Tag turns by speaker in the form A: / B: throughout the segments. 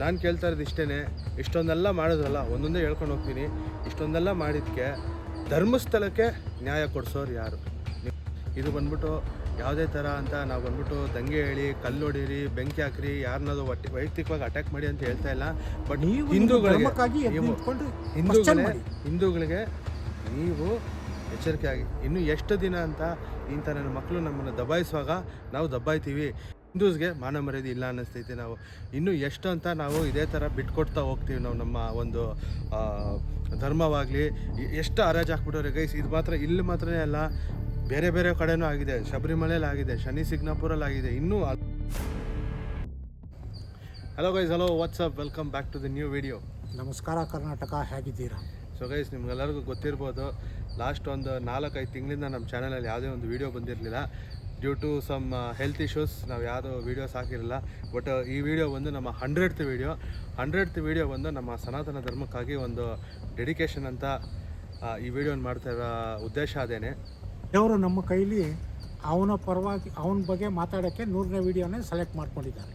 A: ನಾನು ಕೇಳ್ತಾ ಇರೋದು ಇಷ್ಟೇ ಇಷ್ಟೊಂದೆಲ್ಲ ಮಾಡಿದ್ರಲ್ಲ ಒಂದೊಂದೇ ಹೇಳ್ಕೊಂಡು ಹೋಗ್ತೀನಿ. ಇಷ್ಟೊಂದೆಲ್ಲ ಮಾಡಿದ್ದಕ್ಕೆ ಧರ್ಮಸ್ಥಳಕ್ಕೆ ನ್ಯಾಯ ಕೊಡಿಸೋರು ಯಾರು? ಇದು ಬಂದ್ಬಿಟ್ಟು ಯಾವುದೇ ಥರ ಅಂತ ನಾವು ಬಂದ್ಬಿಟ್ಟು ದಂಗೆ ಹೇಳಿ ಕಲ್ಲೊಡೀರಿ ಬೆಂಕಿ ಹಾಕ್ರಿ ಯಾರನ್ನಾದ್ರು ಒಟ್ಟಿ ವೈಯಕ್ತಿಕವಾಗಿ ಅಟ್ಯಾಕ್ ಮಾಡಿ ಅಂತ ಹೇಳ್ತಾ ಇಲ್ಲ. ಬಟ್
B: ನೀವು
A: ಹಿಂದೂಗಳಿಗೆ ಹಿಂದೂಗಳೇ. ಹಿಂದೂಗಳಿಗೆ ನೀವು ಎಚ್ಚರಿಕೆ ಆಗಿ ಇನ್ನು ಎಷ್ಟು ದಿನ ಅಂತ ಇಂಥ ನನ್ನ ಮಕ್ಕಳು ನಮ್ಮನ್ನು ದಬಾಯಿಸುವಾಗ ನಾವು ದಬ್ಬಾಯ್ತೀವಿ. ಹಿಂದೂಸ್ಗೆ ಮಾನ ಮರ್ಯಾದೆ ಇಲ್ಲ ಅನ್ನಿಸ್ತೈತೆ ನಾವು. ಇನ್ನು ಎಷ್ಟು ಅಂತ ನಾವು ಇದೇ ಥರ ಬಿಟ್ಕೊಡ್ತಾ ಹೋಗ್ತೀವಿ ನಾವು ನಮ್ಮ ಒಂದು ಧರ್ಮವಾಗಲಿ. ಎಷ್ಟು ಹರಾಜು ಹಾಕ್ಬಿಟ್ಟವ್ರೆ ಗೈಸ್ ಇದು ಮಾತ್ರ ಇಲ್ಲಿ ಮಾತ್ರ ಅಲ್ಲ ಬೇರೆ ಬೇರೆ ಕಡೆನೂ ಆಗಿದೆ. ಶಬರಿಮಲೆಯಲ್ಲಿ ಆಗಿದೆ ಶನಿ ಸಿಗ್ನಾಪುರಲ್ಲಿ ಆಗಿದೆ ಇನ್ನೂ hello guys hello what's up welcome back to the new video
B: ನಮಸ್ಕಾರ ಕರ್ನಾಟಕ ಹೇಗಿದ್ದೀರಾ?
A: ಸೊ ಗೈಸ್ ನಿಮ್ಗೆಲ್ಲರಿಗೂ ಗೊತ್ತಿರ್ಬೋದು ಲಾಸ್ಟ್ ಒಂದು ನಾಲ್ಕೈದು ತಿಂಗಳಿಂದ ನಮ್ಮ ಚಾನಲಲ್ಲಿ ಯಾವುದೇ ಒಂದು ವೀಡಿಯೋ ಬಂದಿರಲಿಲ್ಲ. Due to some health issues ನಾವು ಯಾರು ವೀಡಿಯೋಸ್ ಹಾಕಿರಲಿಲ್ಲ ಬಟ್ ಈ ವಿಡಿಯೋ ಬಂದು ನಮ್ಮ ಹಂಡ್ರೆಡ್ತ್ ವೀಡಿಯೋ ಹಂಡ್ರೆಡ್ತ್ ವೀಡಿಯೋ ಬಂದು ನಮ್ಮ ಸನಾತನ ಧರ್ಮಕ್ಕಾಗಿ ಒಂದು ಡೆಡಿಕೇಶನ್ ಅಂತ ಈ ವಿಡಿಯೋನ ಮಾಡ್ತಾ ಇರೋ ಉದ್ದೇಶ ಅದೇನೆ.
B: ದೇವರು ನಮ್ಮ ಕೈಲಿ ಅವನ ಪರವಾಗಿ ಅವನ ಬಗ್ಗೆ ಮಾತಾಡೋಕ್ಕೆ ನೂರನೇ ವಿಡಿಯೋನೇ ಸೆಲೆಕ್ಟ್ ಮಾಡ್ಕೊಂಡಿದ್ದಾರೆ.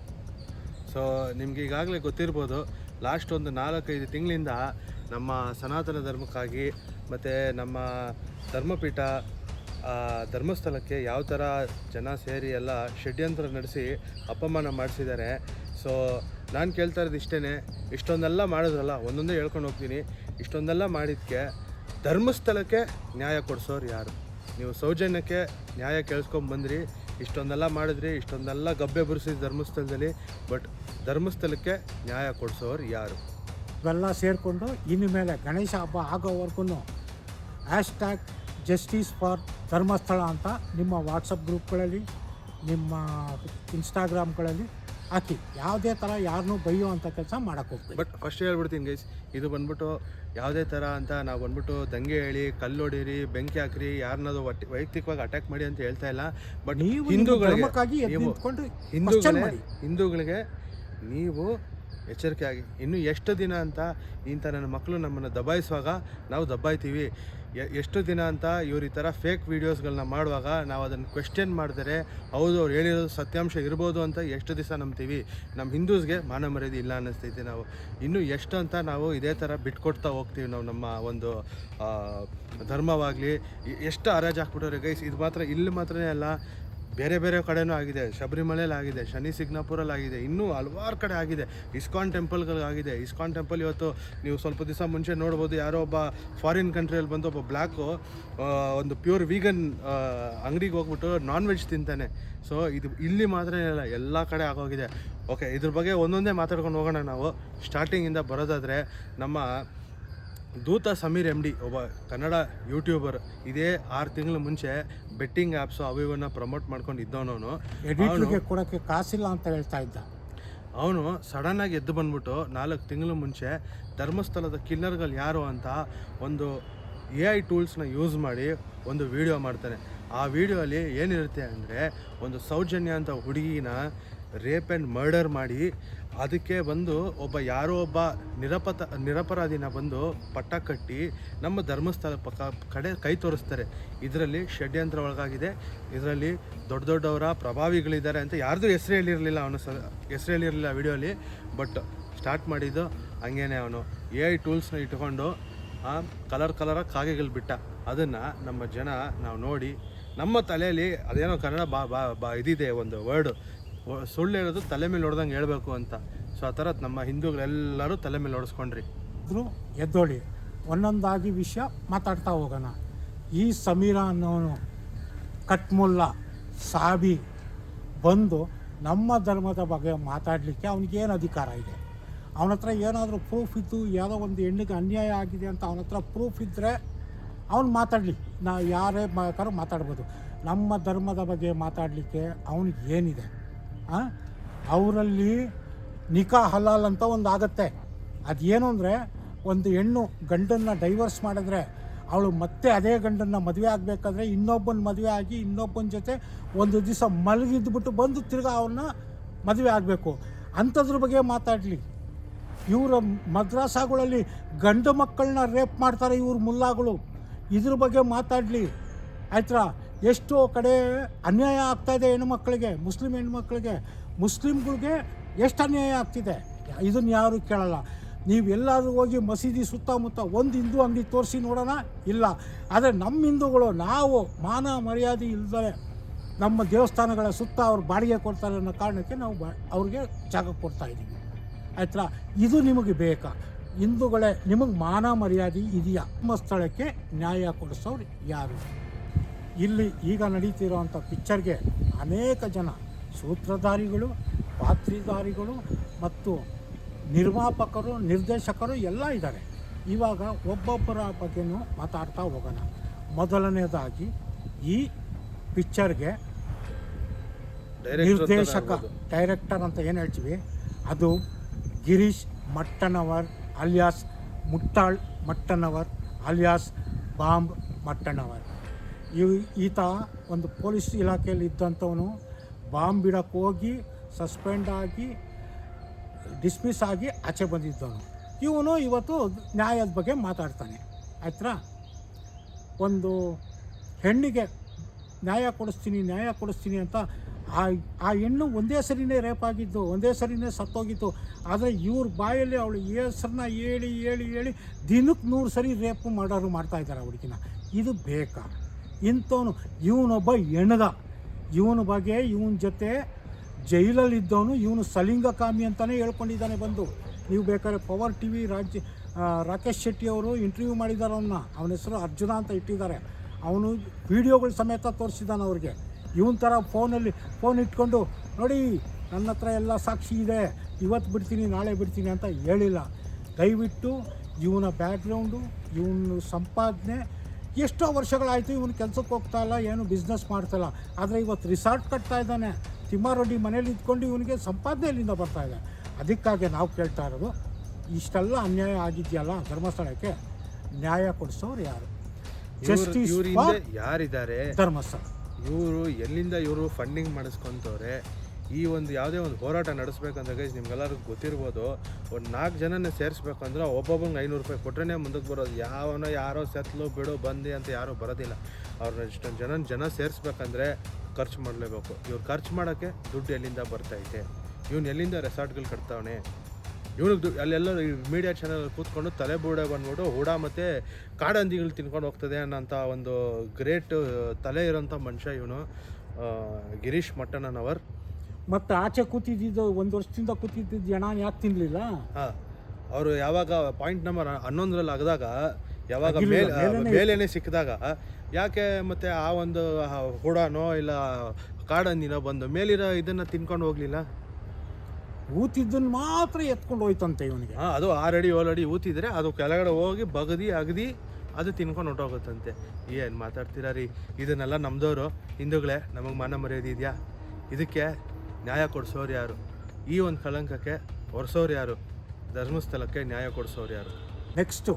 A: ಸೊ ನಿಮ್ಗೆ ಈಗಾಗಲೇ ಗೊತ್ತಿರ್ಬೋದು ಲಾಸ್ಟ್ ಒಂದು ನಾಲ್ಕೈದು ತಿಂಗಳಿಂದ ನಮ್ಮ ಸನಾತನ ಧರ್ಮಕ್ಕಾಗಿ ಮತ್ತು ನಮ್ಮ ಧರ್ಮಪೀಠ ಧರ್ಮಸ್ಥಳಕ್ಕೆ ಯಾವ ಥರ ಜನ ಸೇರಿ ಎಲ್ಲ ಷಡ್ಯಂತ್ರ ನಡೆಸಿ ಅಪಮಾನ ಮಾಡಿಸಿದ್ದಾರೆ. ಸೊ ನಾನು ಕೇಳ್ತಾ ಇರೋದು ಇಷ್ಟೇ ಇಷ್ಟೊಂದೆಲ್ಲ ಮಾಡಿದ್ರಲ್ಲ, ಒಂದೊಂದೇ ಹೇಳ್ಕೊಂಡು ಹೋಗ್ತೀನಿ. ಇಷ್ಟೊಂದೆಲ್ಲ ಮಾಡಿದ್ದಕ್ಕೆ ಧರ್ಮಸ್ಥಳಕ್ಕೆ ನ್ಯಾಯ ಕೊಡಿಸೋರು ಯಾರು? ನೀವು ಸೌಜನ್ಯಕ್ಕೆ ನ್ಯಾಯ ಕೇಳಿಸ್ಕೊಂಬಂದ್ರಿ ಇಷ್ಟೊಂದೆಲ್ಲ ಮಾಡಿದ್ರಿ, ಇಷ್ಟೊಂದೆಲ್ಲ ಗಬ್ಬೆ ಬುರಿಸಿದ ಧರ್ಮಸ್ಥಳದಲ್ಲಿ, ಬಟ್ ಧರ್ಮಸ್ಥಳಕ್ಕೆ ನ್ಯಾಯ ಕೊಡಿಸೋರು ಯಾರು?
B: ಇವೆಲ್ಲ ಸೇರಿಕೊಂಡು ಇನ್ನು ಮೇಲೆ ಗಣೇಶ ಹಬ್ಬ ಆಗೋವರೆಗೂ ಹ್ಯಾಶ್ ಜಸ್ಟಿಸ್ ಫಾರ್ ಧರ್ಮಸ್ಥಳ ಅಂತ ನಿಮ್ಮ ವಾಟ್ಸಪ್ ಗ್ರೂಪ್ಗಳಲ್ಲಿ ನಿಮ್ಮ ಇನ್ಸ್ಟಾಗ್ರಾಮ್ಗಳಲ್ಲಿ ಹಾಕಿ. ಯಾವುದೇ ಥರ ಯಾರನ್ನೂ ಬೈಯೋ ಅಂತ ಕೆಲಸ ಮಾಡೋಕ್ಕೆ ಹೋಗ್ತೀವಿ
A: ಬಟ್ ಫಸ್ಟ್ ಹೇಳ್ಬಿಡ್ತೀನಿ ಗೈಸ್ ಇದು ಬಂದ್ಬಿಟ್ಟು ಯಾವುದೇ ಥರ ಅಂತ ನಾವು ಬಂದ್ಬಿಟ್ಟು ದಂಗೆ ಹೇಳಿ ಕಲ್ಲೊಡೀರಿ ಬೆಂಕಿ ಹಾಕ್ರಿ ಯಾರನ್ನಾದ್ರು ಒಟ್ಟಿ ವೈಯಕ್ತಿಕವಾಗಿ ಅಟ್ಯಾಕ್ ಮಾಡಿ ಅಂತ ಹೇಳ್ತಾ ಇಲ್ಲ. ಬಟ್
B: ನೀವು
A: ಹಿಂದೂಗಳಿಗಾಗಿ
B: ನಿಂತ್ಕೊಂಡು
A: ಹಿಂದೂಗಳೇ ಹಿಂದೂಗಳಿಗೆ ನೀವು ಎಚ್ಚರಿಕೆ ಆಗಿ ಇನ್ನು ಎಷ್ಟು ದಿನ ಅಂತ ಇಂಥ ನನ್ನ ಮಕ್ಕಳು ನಮ್ಮನ್ನು ದಬಾಯಿಸುವಾಗ ನಾವು ದಬ್ಬಾಯ್ತೀವಿ. ಎಷ್ಟು ದಿನ ಅಂತ ಇವ್ರು ಈ ಥರ ಫೇಕ್ ವೀಡಿಯೋಸ್ಗಳನ್ನ ಮಾಡುವಾಗ ನಾವು ಅದನ್ನು ಕ್ವೆಶ್ಚನ್ ಮಾಡಿದರೆ ಹೌದು, ಅವ್ರು ಹೇಳಿರೋದು ಸತ್ಯಾಂಶ ಇರ್ಬೋದು ಅಂತ ಎಷ್ಟು ದಿವಸ ನಂಬ್ತೀವಿ? ನಮ್ಮ ಹಿಂದೂಸ್ಗೆ ಮಾನ ಮರ್ಯಾದೆ ಇಲ್ಲ ಅನ್ನಿಸ್ತೈತಿ ನಾವು. ಇನ್ನು ಎಷ್ಟು ಅಂತ ನಾವು ಇದೇ ಥರ ಬಿಟ್ಕೊಡ್ತಾ ಹೋಗ್ತೀವಿ ನಾವು ನಮ್ಮ ಒಂದು ಧರ್ಮವಾಗಲಿ. ಎಷ್ಟು ಹರಾಜು ಹಾಕ್ಬಿಟ್ಟವ್ರೆ ಗೈಸ್ ಇದು ಮಾತ್ರ, ಇಲ್ಲಿ ಮಾತ್ರನೇ ಅಲ್ಲ. ಬೇರೆ ಬೇರೆ ಕಡೆನೂ ಆಗಿದೆ. ಶಬರಿಮಲೆಯಲ್ಲಿ ಆಗಿದೆ ಶನಿ ಸಿಗ್ನಾಪುರಲ್ಲಿ ಆಗಿದೆ ಇನ್ನೂ ಹಲವಾರು ಕಡೆ ಆಗಿದೆ. ಇಸ್ಕಾನ್ ಟೆಂಪಲ್ಗಳಿಗಾಗಿದೆ. ಇಸ್ಕಾನ್ ಟೆಂಪಲ್ ಇವತ್ತು ನೀವು ಸ್ವಲ್ಪ ದಿವಸ ಮುಂಚೆ ನೋಡ್ಬೋದು, ಯಾರೋ ಒಬ್ಬ ಫಾರಿನ್ ಕಂಟ್ರಿಯಲ್ಲಿ ಬಂದು ಒಬ್ಬ ಬ್ಲ್ಯಾಕು ಒಂದು ಪ್ಯೂರ್ ವೀಗನ್ ಅಂಗಡಿಗೆ ಹೋಗ್ಬಿಟ್ಟು ನಾನ್ ವೆಜ್ ತಿಂತಾನೆ. ಸೊ ಇದು ಇಲ್ಲಿ ಮಾತ್ರ ಇಲ್ಲ, ಎಲ್ಲ ಕಡೆ ಆಗೋಗಿದೆ. ಓಕೆ ಇದ್ರ ಬಗ್ಗೆ ಒಂದೊಂದೇ ಮಾತಾಡ್ಕೊಂಡು ಹೋಗೋಣ ನಾವು. ಸ್ಟಾರ್ಟಿಂಗಿಂದ ಬರೋದಾದರೆ ನಮ್ಮ ದೂತ ಸಮೀರ್ ಎಂ ಡಿ ಒಬ್ಬ ಕನ್ನಡ ಯೂಟ್ಯೂಬರ್ ಇದೇ ಆರು ತಿಂಗಳ ಮುಂಚೆ ಬೆಟ್ಟಿಂಗ್ ಆ್ಯಪ್ಸು ಅವು ಇವನ್ನ ಪ್ರಮೋಟ್ ಮಾಡ್ಕೊಂಡು ಇದ್ದವನವನು.
B: ಎಡಿಟ್ರಿಗೆ ಕೊಡೋಕ್ಕೆ ಕಾಸಿಲ್ಲ ಅಂತ ಹೇಳ್ತಾ ಇದ್ದ.
A: ಅವನು ಸಡನ್ನಾಗಿ ಎದ್ದು ಬಂದ್ಬಿಟ್ಟು ನಾಲ್ಕು ತಿಂಗಳ ಮುಂಚೆ ಧರ್ಮಸ್ಥಳದ ಕಿನ್ನರ್ಗಳು ಯಾರು ಅಂತ ಒಂದು ಎ ಐ ಟೂಲ್ಸ್ನ ಯೂಸ್ ಮಾಡಿ ಒಂದು ವಿಡಿಯೋ ಮಾಡ್ತಾನೆ. ಆ ವಿಡಿಯೋಲಿ ಏನಿರುತ್ತೆ ಅಂದರೆ ಒಂದು ಸೌಜನ್ಯ ಅಂತ ಹುಡುಗಿನ ರೇಪ್ ಆ್ಯಂಡ್ ಮರ್ಡರ್ ಮಾಡಿ ಅದಕ್ಕೆ ಬಂದು ಒಬ್ಬ ಯಾರೋ ಒಬ್ಬ ನಿರಪತ, ನಿರಪರಾಧಿನ ಬಂದು ಪಟ್ಟ ಕಟ್ಟಿ ನಮ್ಮ ಧರ್ಮಸ್ಥಳ ಪಕ್ಕ ಕಡೆ ಕೈ ತೋರಿಸ್ತಾರೆ. ಇದರಲ್ಲಿ ಷಡ್ಯಂತ್ರ ಒಳಗಾಗಿದೆ. ಇದರಲ್ಲಿ ದೊಡ್ಡ ದೊಡ್ಡವರ ಪ್ರಭಾವಿಗಳಿದ್ದಾರೆ ಅಂತ ಯಾರ್ದು ಹೆಸರು ಹೇಳಿರಲಿಲ್ಲ ಅವನು ಸ, ಹೆಸರು ಹೇಳಿರಲಿಲ್ಲ ವಿಡಿಯೋಲಿ. ಬಟ್ ಸ್ಟಾರ್ಟ್ ಮಾಡಿದ್ದು ಹಂಗೇನೆ ಅವನು. ಎ ಐ ಟೂಲ್ಸ್ನ ಇಟ್ಕೊಂಡು ಕಲರ್ ಕಲರಾಗಿ ಕಾಗೆಗಳು ಬಿಟ್ಟ. ಅದನ್ನು ನಮ್ಮ ಜನ ನಾವು ನೋಡಿ, ನಮ್ಮ ತಲೆಯಲ್ಲಿ ಅದೇನೋ ಕನ್ನಡ ಬಾ ಬಾ ಬಾ ಇದಿದೆ ಒಂದು ವರ್ಡು. ಸುಳ್ಳು ಹೇಳೋದು ತಲೆ ಮೇಲೆ ಹೊಡೆದಂಗೆ ಹೇಳಬೇಕು ಅಂತ. ಸೊ ಆ ಥರ ನಮ್ಮ ಹಿಂದೂಗಳೆಲ್ಲರೂ ತಲೆ ಮೇಲೆ ಹೊಡೆಸ್ಕೊಂಡ್ರಿ.
B: ಇದ್ರು ಎದ್ದೋಳಿ, ಒಂದೊಂದಾಗಿ ವಿಷಯ ಮಾತಾಡ್ತಾ ಹೋಗೋಣ. ಈ ಸಮೀರ ಅನ್ನೋನು ಕಟ್ಮುಲ್ಲ, ಸಾಬಿ ಬಂದು ನಮ್ಮ ಧರ್ಮದ ಬಗ್ಗೆ ಮಾತಾಡಲಿಕ್ಕೆ ಅವನಿಗೇನು ಅಧಿಕಾರ ಇದೆ? ಅವನ ಹತ್ರ ಏನಾದರೂ ಪ್ರೂಫ್ ಇದ್ದು ಯಾವುದೋ ಒಂದು ಹೆಣ್ಣಿಗೆ ಅನ್ಯಾಯ ಆಗಿದೆ ಅಂತ ಅವನ ಹತ್ರ ಪ್ರೂಫ್ ಇದ್ದರೆ ಅವ್ನು ಮಾತಾಡಲಿ. ನಾ ಯಾರೇ ಬೇಕಾದ್ರೂ ಮಾತಾಡ್ಬೋದು. ನಮ್ಮ ಧರ್ಮದ ಬಗ್ಗೆ ಮಾತಾಡಲಿಕ್ಕೆ ಅವನಿಗೆ ಏನಿದೆ? ಅವರಲ್ಲಿ ನಿಖಾ ಹಲಾಲ್ ಅಂತ ಒಂದು ಆಗುತ್ತೆ. ಅದೇನು ಅಂದರೆ ಒಂದು ಹೆಣ್ಣು ಗಂಡನ್ನು ಡೈವರ್ಸ್ ಮಾಡಿದ್ರೆ ಅವಳು ಮತ್ತೆ ಅದೇ ಗಂಡನ್ನು ಮದುವೆ ಆಗಬೇಕಾದ್ರೆ ಇನ್ನೊಬ್ಬನ ಮದುವೆ ಆಗಿ ಇನ್ನೊಬ್ಬನ ಜೊತೆ ಒಂದು ದಿವಸ ಮಲಗಿದ್ಬಿಟ್ಟು ಬಂದು ತಿರ್ಗಾ ಅವನ್ನ ಮದುವೆ ಆಗಬೇಕು. ಅಂಥದ್ರ ಬಗ್ಗೆ ಮಾತಾಡಲಿ. ಇವರ ಮದ್ರಾಸಾಗಳಲ್ಲಿ ಗಂಡು ಮಕ್ಕಳನ್ನ ರೇಪ್ ಮಾಡ್ತಾರೆ ಇವ್ರ ಮುಲ್ಲಾಗಳು. ಇದ್ರ ಬಗ್ಗೆ ಮಾತಾಡಲಿ. ಆಯ್ತಾ ಎಷ್ಟೋ ಕಡೆ ಅನ್ಯಾಯ ಆಗ್ತಾಯಿದೆ ಹೆಣ್ಮಕ್ಳಿಗೆ ಮುಸ್ಲಿಂ ಹೆಣ್ಮಕ್ಳಿಗೆ ಮುಸ್ಲಿಮ್ಗಳಿಗೆ ಎಷ್ಟು ಅನ್ಯಾಯ ಆಗ್ತಿದೆ? ಇದನ್ನು ಯಾರೂ ಕೇಳಲ್ಲ. ನೀವು ಎಲ್ಲಾದರೂ ಹೋಗಿ ಮಸೀದಿ ಸುತ್ತಮುತ್ತ ಒಂದು ಹಿಂದೂ ಅಂಗಡಿ ತೋರಿಸಿ ನೋಡೋಣ? ಇಲ್ಲ. ಆದರೆ ನಮ್ಮ ಹಿಂದೂಗಳು ನಾವು ಮಾನ ಮರ್ಯಾದೆ ಇಲ್ಲದೆ ನಮ್ಮ ದೇವಸ್ಥಾನಗಳ ಸುತ್ತ ಅವ್ರು ಬಾಡಿಗೆ ಕೊಡ್ತಾರೆ ಅನ್ನೋ ಕಾರಣಕ್ಕೆ ನಾವು ಅವ್ರಿಗೆ ಜಾಗ ಕೊಡ್ತಾ ಇದ್ದೀವಿ ಆಯ್ತಾ? ಇದು ನಿಮಗೆ ಬೇಕಾ? ಹಿಂದೂಗಳೇ ನಿಮಗೆ ಮಾನ ಮರ್ಯಾದೆ ಇದೆಯಾ? ನಮ್ಮ ಸ್ಥಳಕ್ಕೆ ನ್ಯಾಯ ಕೊಡಿಸೋರು ಯಾರು? ಇಲ್ಲಿ ಈಗ ನಡೀತಿರುವಂಥ ಪಿಕ್ಚರ್ಗೆ ಅನೇಕ ಜನ ಸೂತ್ರಧಾರಿಗಳು ಪಾತ್ರಿದಾರಿಗಳು ಮತ್ತು ನಿರ್ಮಾಪಕರು ನಿರ್ದೇಶಕರು ಎಲ್ಲ ಇದ್ದಾರೆ. ಇವಾಗ ಒಬ್ಬೊಬ್ಬರ ಬಗ್ಗೆನೂ ಮಾತಾಡ್ತಾ ಹೋಗೋಣ. ಮೊದಲನೇದಾಗಿ ಈ ಪಿಕ್ಚರ್ಗೆ ನಿರ್ದೇಶಕ ಡೈರೆಕ್ಟರ್ ಅಂತ ಏನು ಹೇಳ್ತೀವಿ? ಅದು ಗಿರೀಶ್ ಮಟ್ಟನವರ್ ಅಲಿಯಾಸ್ ಮುಟ್ಟಾಳ್ ಮಟ್ಟನವರ್ ಅಲಿಯಾಸ್ ಬಾಂಬ್ ಮಟ್ಟನವರ್. ಈತ ಒಂದು ಪೊಲೀಸ್ ಇಲಾಖೆಯಲ್ಲಿ ಇದ್ದಂಥವನು. ಬಾಂಬ್ ಬಿಡಕ್ಕೆ ಹೋಗಿ, ಸಸ್ಪೆಂಡ್ ಆಗಿ, ಡಿಸ್ಮಿಸ್ ಆಗಿ ಆಚೆ ಬಂದಿದ್ದವನು. ಇವನು ಇವತ್ತು ನ್ಯಾಯದ ಬಗ್ಗೆ ಮಾತಾಡ್ತಾನೆ. ಆಯ್ತಾ ಒಂದು ಹೆಣ್ಣಿಗೆ ನ್ಯಾಯ ಕೊಡಿಸ್ತೀನಿ ನ್ಯಾಯ ಕೊಡಿಸ್ತೀನಿ ಅಂತ ಆ ಆ ಹೆಣ್ಣು ಒಂದೇ ಸರಿನೇ ರೇಪ್ ಆಗಿದ್ದು, ಒಂದೇ ಸರಿನೇ ಸತ್ತೋಗಿತ್ತು. ಆದರೆ ಇವ್ರ ಬಾಯಲ್ಲಿ ಅವಳು ಹೆಸ್ರನ್ನ ಹೇಳಿ ಹೇಳಿ ಹೇಳಿ ದಿನಕ್ಕೆ ನೂರು ಸರಿ ರೇಪು ಮಾಡೋರು ಮಾಡ್ತಾಯಿದ್ದಾರೆ ಹುಡುಗಿನ. ಇದು ಬೇಕಾ? ಇಂಥವನು ಇವನೊಬ್ಬ ಹೆಣ್ಣದ ಇವನ ಬಗ್ಗೆ ಇವನ ಜೊತೆ ಜೈಲಲ್ಲಿದ್ದವನು, ಇವನು ಸಲಿಂಗಕಾಮಿ ಅಂತಲೇ ಹೇಳ್ಕೊಂಡಿದ್ದಾನೆ ಬಂದು. ನೀವು ಬೇಕಾದ್ರೆ ಪವರ್ ಟಿ ವಿ ರಾಜ್ಯ ರಾಕೇಶ್ ಶೆಟ್ಟಿ ಅವರು ಇಂಟರ್ವ್ಯೂ ಮಾಡಿದ್ದಾರೆ ಅವನ್ನ. ಅವನ ಹೆಸರು ಅರ್ಜುನ ಅಂತ ಇಟ್ಟಿದ್ದಾರೆ. ಅವನು ವಿಡಿಯೋಗಳು ಸಮೇತ ತೋರಿಸಿದ್ದಾನೆ ಅವ್ರಿಗೆ. ಇವನ ಥರ ಫೋನಲ್ಲಿ, ಫೋನ್ ಇಟ್ಕೊಂಡು, ನೋಡಿ, ನನ್ನ ಹತ್ರ ಎಲ್ಲ ಸಾಕ್ಷಿ ಇದೆ. ಇವತ್ತು ಬಿಡ್ತೀನಿ, ನಾಳೆ ಬಿಡ್ತೀನಿ ಅಂತ ಹೇಳಿಲ್ಲ. ದಯವಿಟ್ಟು ಇವನ ಬ್ಯಾಕ್ಗ್ರೌಂಡು ಇವನು ಸಂಪಾದನೆ ಎಷ್ಟೋ ವರ್ಷಗಳಾಯಿತು ಇವನು ಕೆಲಸಕ್ಕೆ ಹೋಗ್ತಾ ಇಲ್ಲ ಏನು ಬಿಸ್ನೆಸ್ ಮಾಡ್ತಾಯಿಲ್ಲ ಆದರೆ ಇವತ್ತು ರಿಸಾರ್ಟ್ ಕಟ್ತಾ ಇದ್ದಾನೆ. ತಿಮ್ಮಾರೆಡ್ಡಿ ಮನೇಲಿ ಇದ್ಕೊಂಡು ಇವನಿಗೆ ಸಂಪಾದನೆ ಇಲ್ಲಿಂದ ಬರ್ತಾ ಇದೆ. ಅದಕ್ಕಾಗಿ ನಾವು ಕೇಳ್ತಾ ಇರೋದು ಇಷ್ಟೆಲ್ಲ ಅನ್ಯಾಯ ಆಗಿದೆಯಲ್ಲ ಧರ್ಮಸ್ಥಳಕ್ಕೆ ನ್ಯಾಯ ಕೊಡಿಸೋರು ಯಾರು? ಜಸ್ಟಿಸ್
A: ಯಾರಿದ್ದಾರೆ?
B: ಧರ್ಮಸ್ಥಳ.
A: ಇವರು ಎಲ್ಲಿಂದ ಇವರು ಫಂಡಿಂಗ್ ಮಾಡಿಸ್ಕೊಂತವ್ರೆ? ಈ ಒಂದು ಯಾವುದೇ ಒಂದು ಹೋರಾಟ ಗೈಸ್ ನಿಮ್ಗೆಲ್ಲರಿಗೂ ಗೊತ್ತಿರ್ಬೋದು, ಒಂದು ನಾಲ್ಕು ಜನನ ಸೇರಿಸ್ಬೇಕಂದ್ರೆ ಒಬ್ಬೊಬ್ಬಂಗೆ ಐನೂರು ರೂಪಾಯಿ ಕೊಟ್ಟರೆ ಮುಂದಕ್ಕೆ ಬರೋದು. ಯಾವನೋ ಯಾರೋ ಸೆತ್ಲು ಬಿಡು ಬಂದಿ ಅಂತ ಯಾರೂ ಬರೋದಿಲ್ಲ. ಅವ್ರನ್ನ ಇಷ್ಟೊಂದು ಜನ ಜನ ಸೇರಿಸ್ಬೇಕಂದ್ರೆ ಖರ್ಚು ಮಾಡಲೇಬೇಕು. ಇವ್ರು ಖರ್ಚು ಮಾಡೋಕ್ಕೆ ದುಡ್ಡು ಎಲ್ಲಿಂದ ಬರ್ತೈತೆ? ಇವನು ಎಲ್ಲಿಂದ ರೆಸಾರ್ಟ್ಗಳು ಕಟ್ತಾವನೆ? ಇವನಿಗೆ ದುಡ್ಡು ಅಲ್ಲೆಲ್ಲ ಮೀಡಿಯಾ ಚಾನಲ್ ಕೂತ್ಕೊಂಡು ತಲೆ ಬೂಡೆ ಬಂದ್ಬಿಟ್ಟು ಹೂಡ ಮತ್ತು ಕಾಡಂದಿಗಳು ತಿನ್ಕೊಂಡು ಹೋಗ್ತದೆ ಅನ್ನೋಂಥ ಒಂದು ಗ್ರೇಟ್ ತಲೆ ಇರೋಂಥ ಮನುಷ್ಯ ಇವನು ಗಿರೀಶ್ ಮಟ್ಟಣ್ಣನವರ್.
B: ಮತ್ತು ಆಚೆ ಕೂತಿದ್ದು ಒಂದು ವರ್ಷದಿಂದ ಕೂತಿದ್ದಿದ್ದು ಜನ ಯಾಕೆ ತಿನ್ಲಿಲ್ಲ?
A: ಹಾಂ ಅವರು ಯಾವಾಗ ಪಾಯಿಂಟ್ ನಂಬರ್ ಹನ್ನೊಂದರಲ್ಲಿ ಅಗದಾಗ ಯಾವಾಗ
B: ಮೇಲೆ
A: ಮೇಲ್
B: ಮೇಲೇನೆ
A: ಸಿಕ್ಕಿದಾಗ ಯಾಕೆ ಮತ್ತೆ ಆ ಒಂದು ಹೂಡನೋ ಇಲ್ಲ ಕಾಡಂದಿನೋ ಬಂದು ಮೇಲಿರೋ ಇದನ್ನ ತಿನ್ಕೊಂಡು ಹೋಗ್ಲಿಲ್ಲ?
B: ಊತಿದ್ದನ್ನು ಮಾತ್ರ ಎತ್ಕೊಂಡು ಹೋಯ್ತಂತೆ ಇವನಿಗೆ.
A: ಹಾಂ ಅದು ಆರಡಿ ಅಡಿ ಏಳು ಅಡಿ ಊತಿದ್ರೆ ಅದು ಕೆಳಗಡೆ ಹೋಗಿ ಬಗದಿ ಅಗದಿ ಅದು ತಿನ್ಕೊಂಡು ಹೊಟ್ಟೋಗುತ್ತಂತೆ ಏನು ಮಾತಾಡ್ತೀರಾ ರೀ? ಇದನ್ನೆಲ್ಲ ನಮ್ದವರು ಹಿಂದೂಗಳೇ ನಮಗೆ ಮನ ಮರ್ಯಾದೆ ಇದೆಯಾ? ಇದಕ್ಕೆ ನ್ಯಾಯ ಕೊಡಿಸೋರು ಯಾರು? ಈ ಒಂದು ಕಳಂಕಕ್ಕೆ ಒರೆಸೋರು ಯಾರು? ಧರ್ಮಸ್ಥಳಕ್ಕೆ ನ್ಯಾಯ ಕೊಡಿಸೋರು ಯಾರು?
B: ನೆಕ್ಸ್ಟು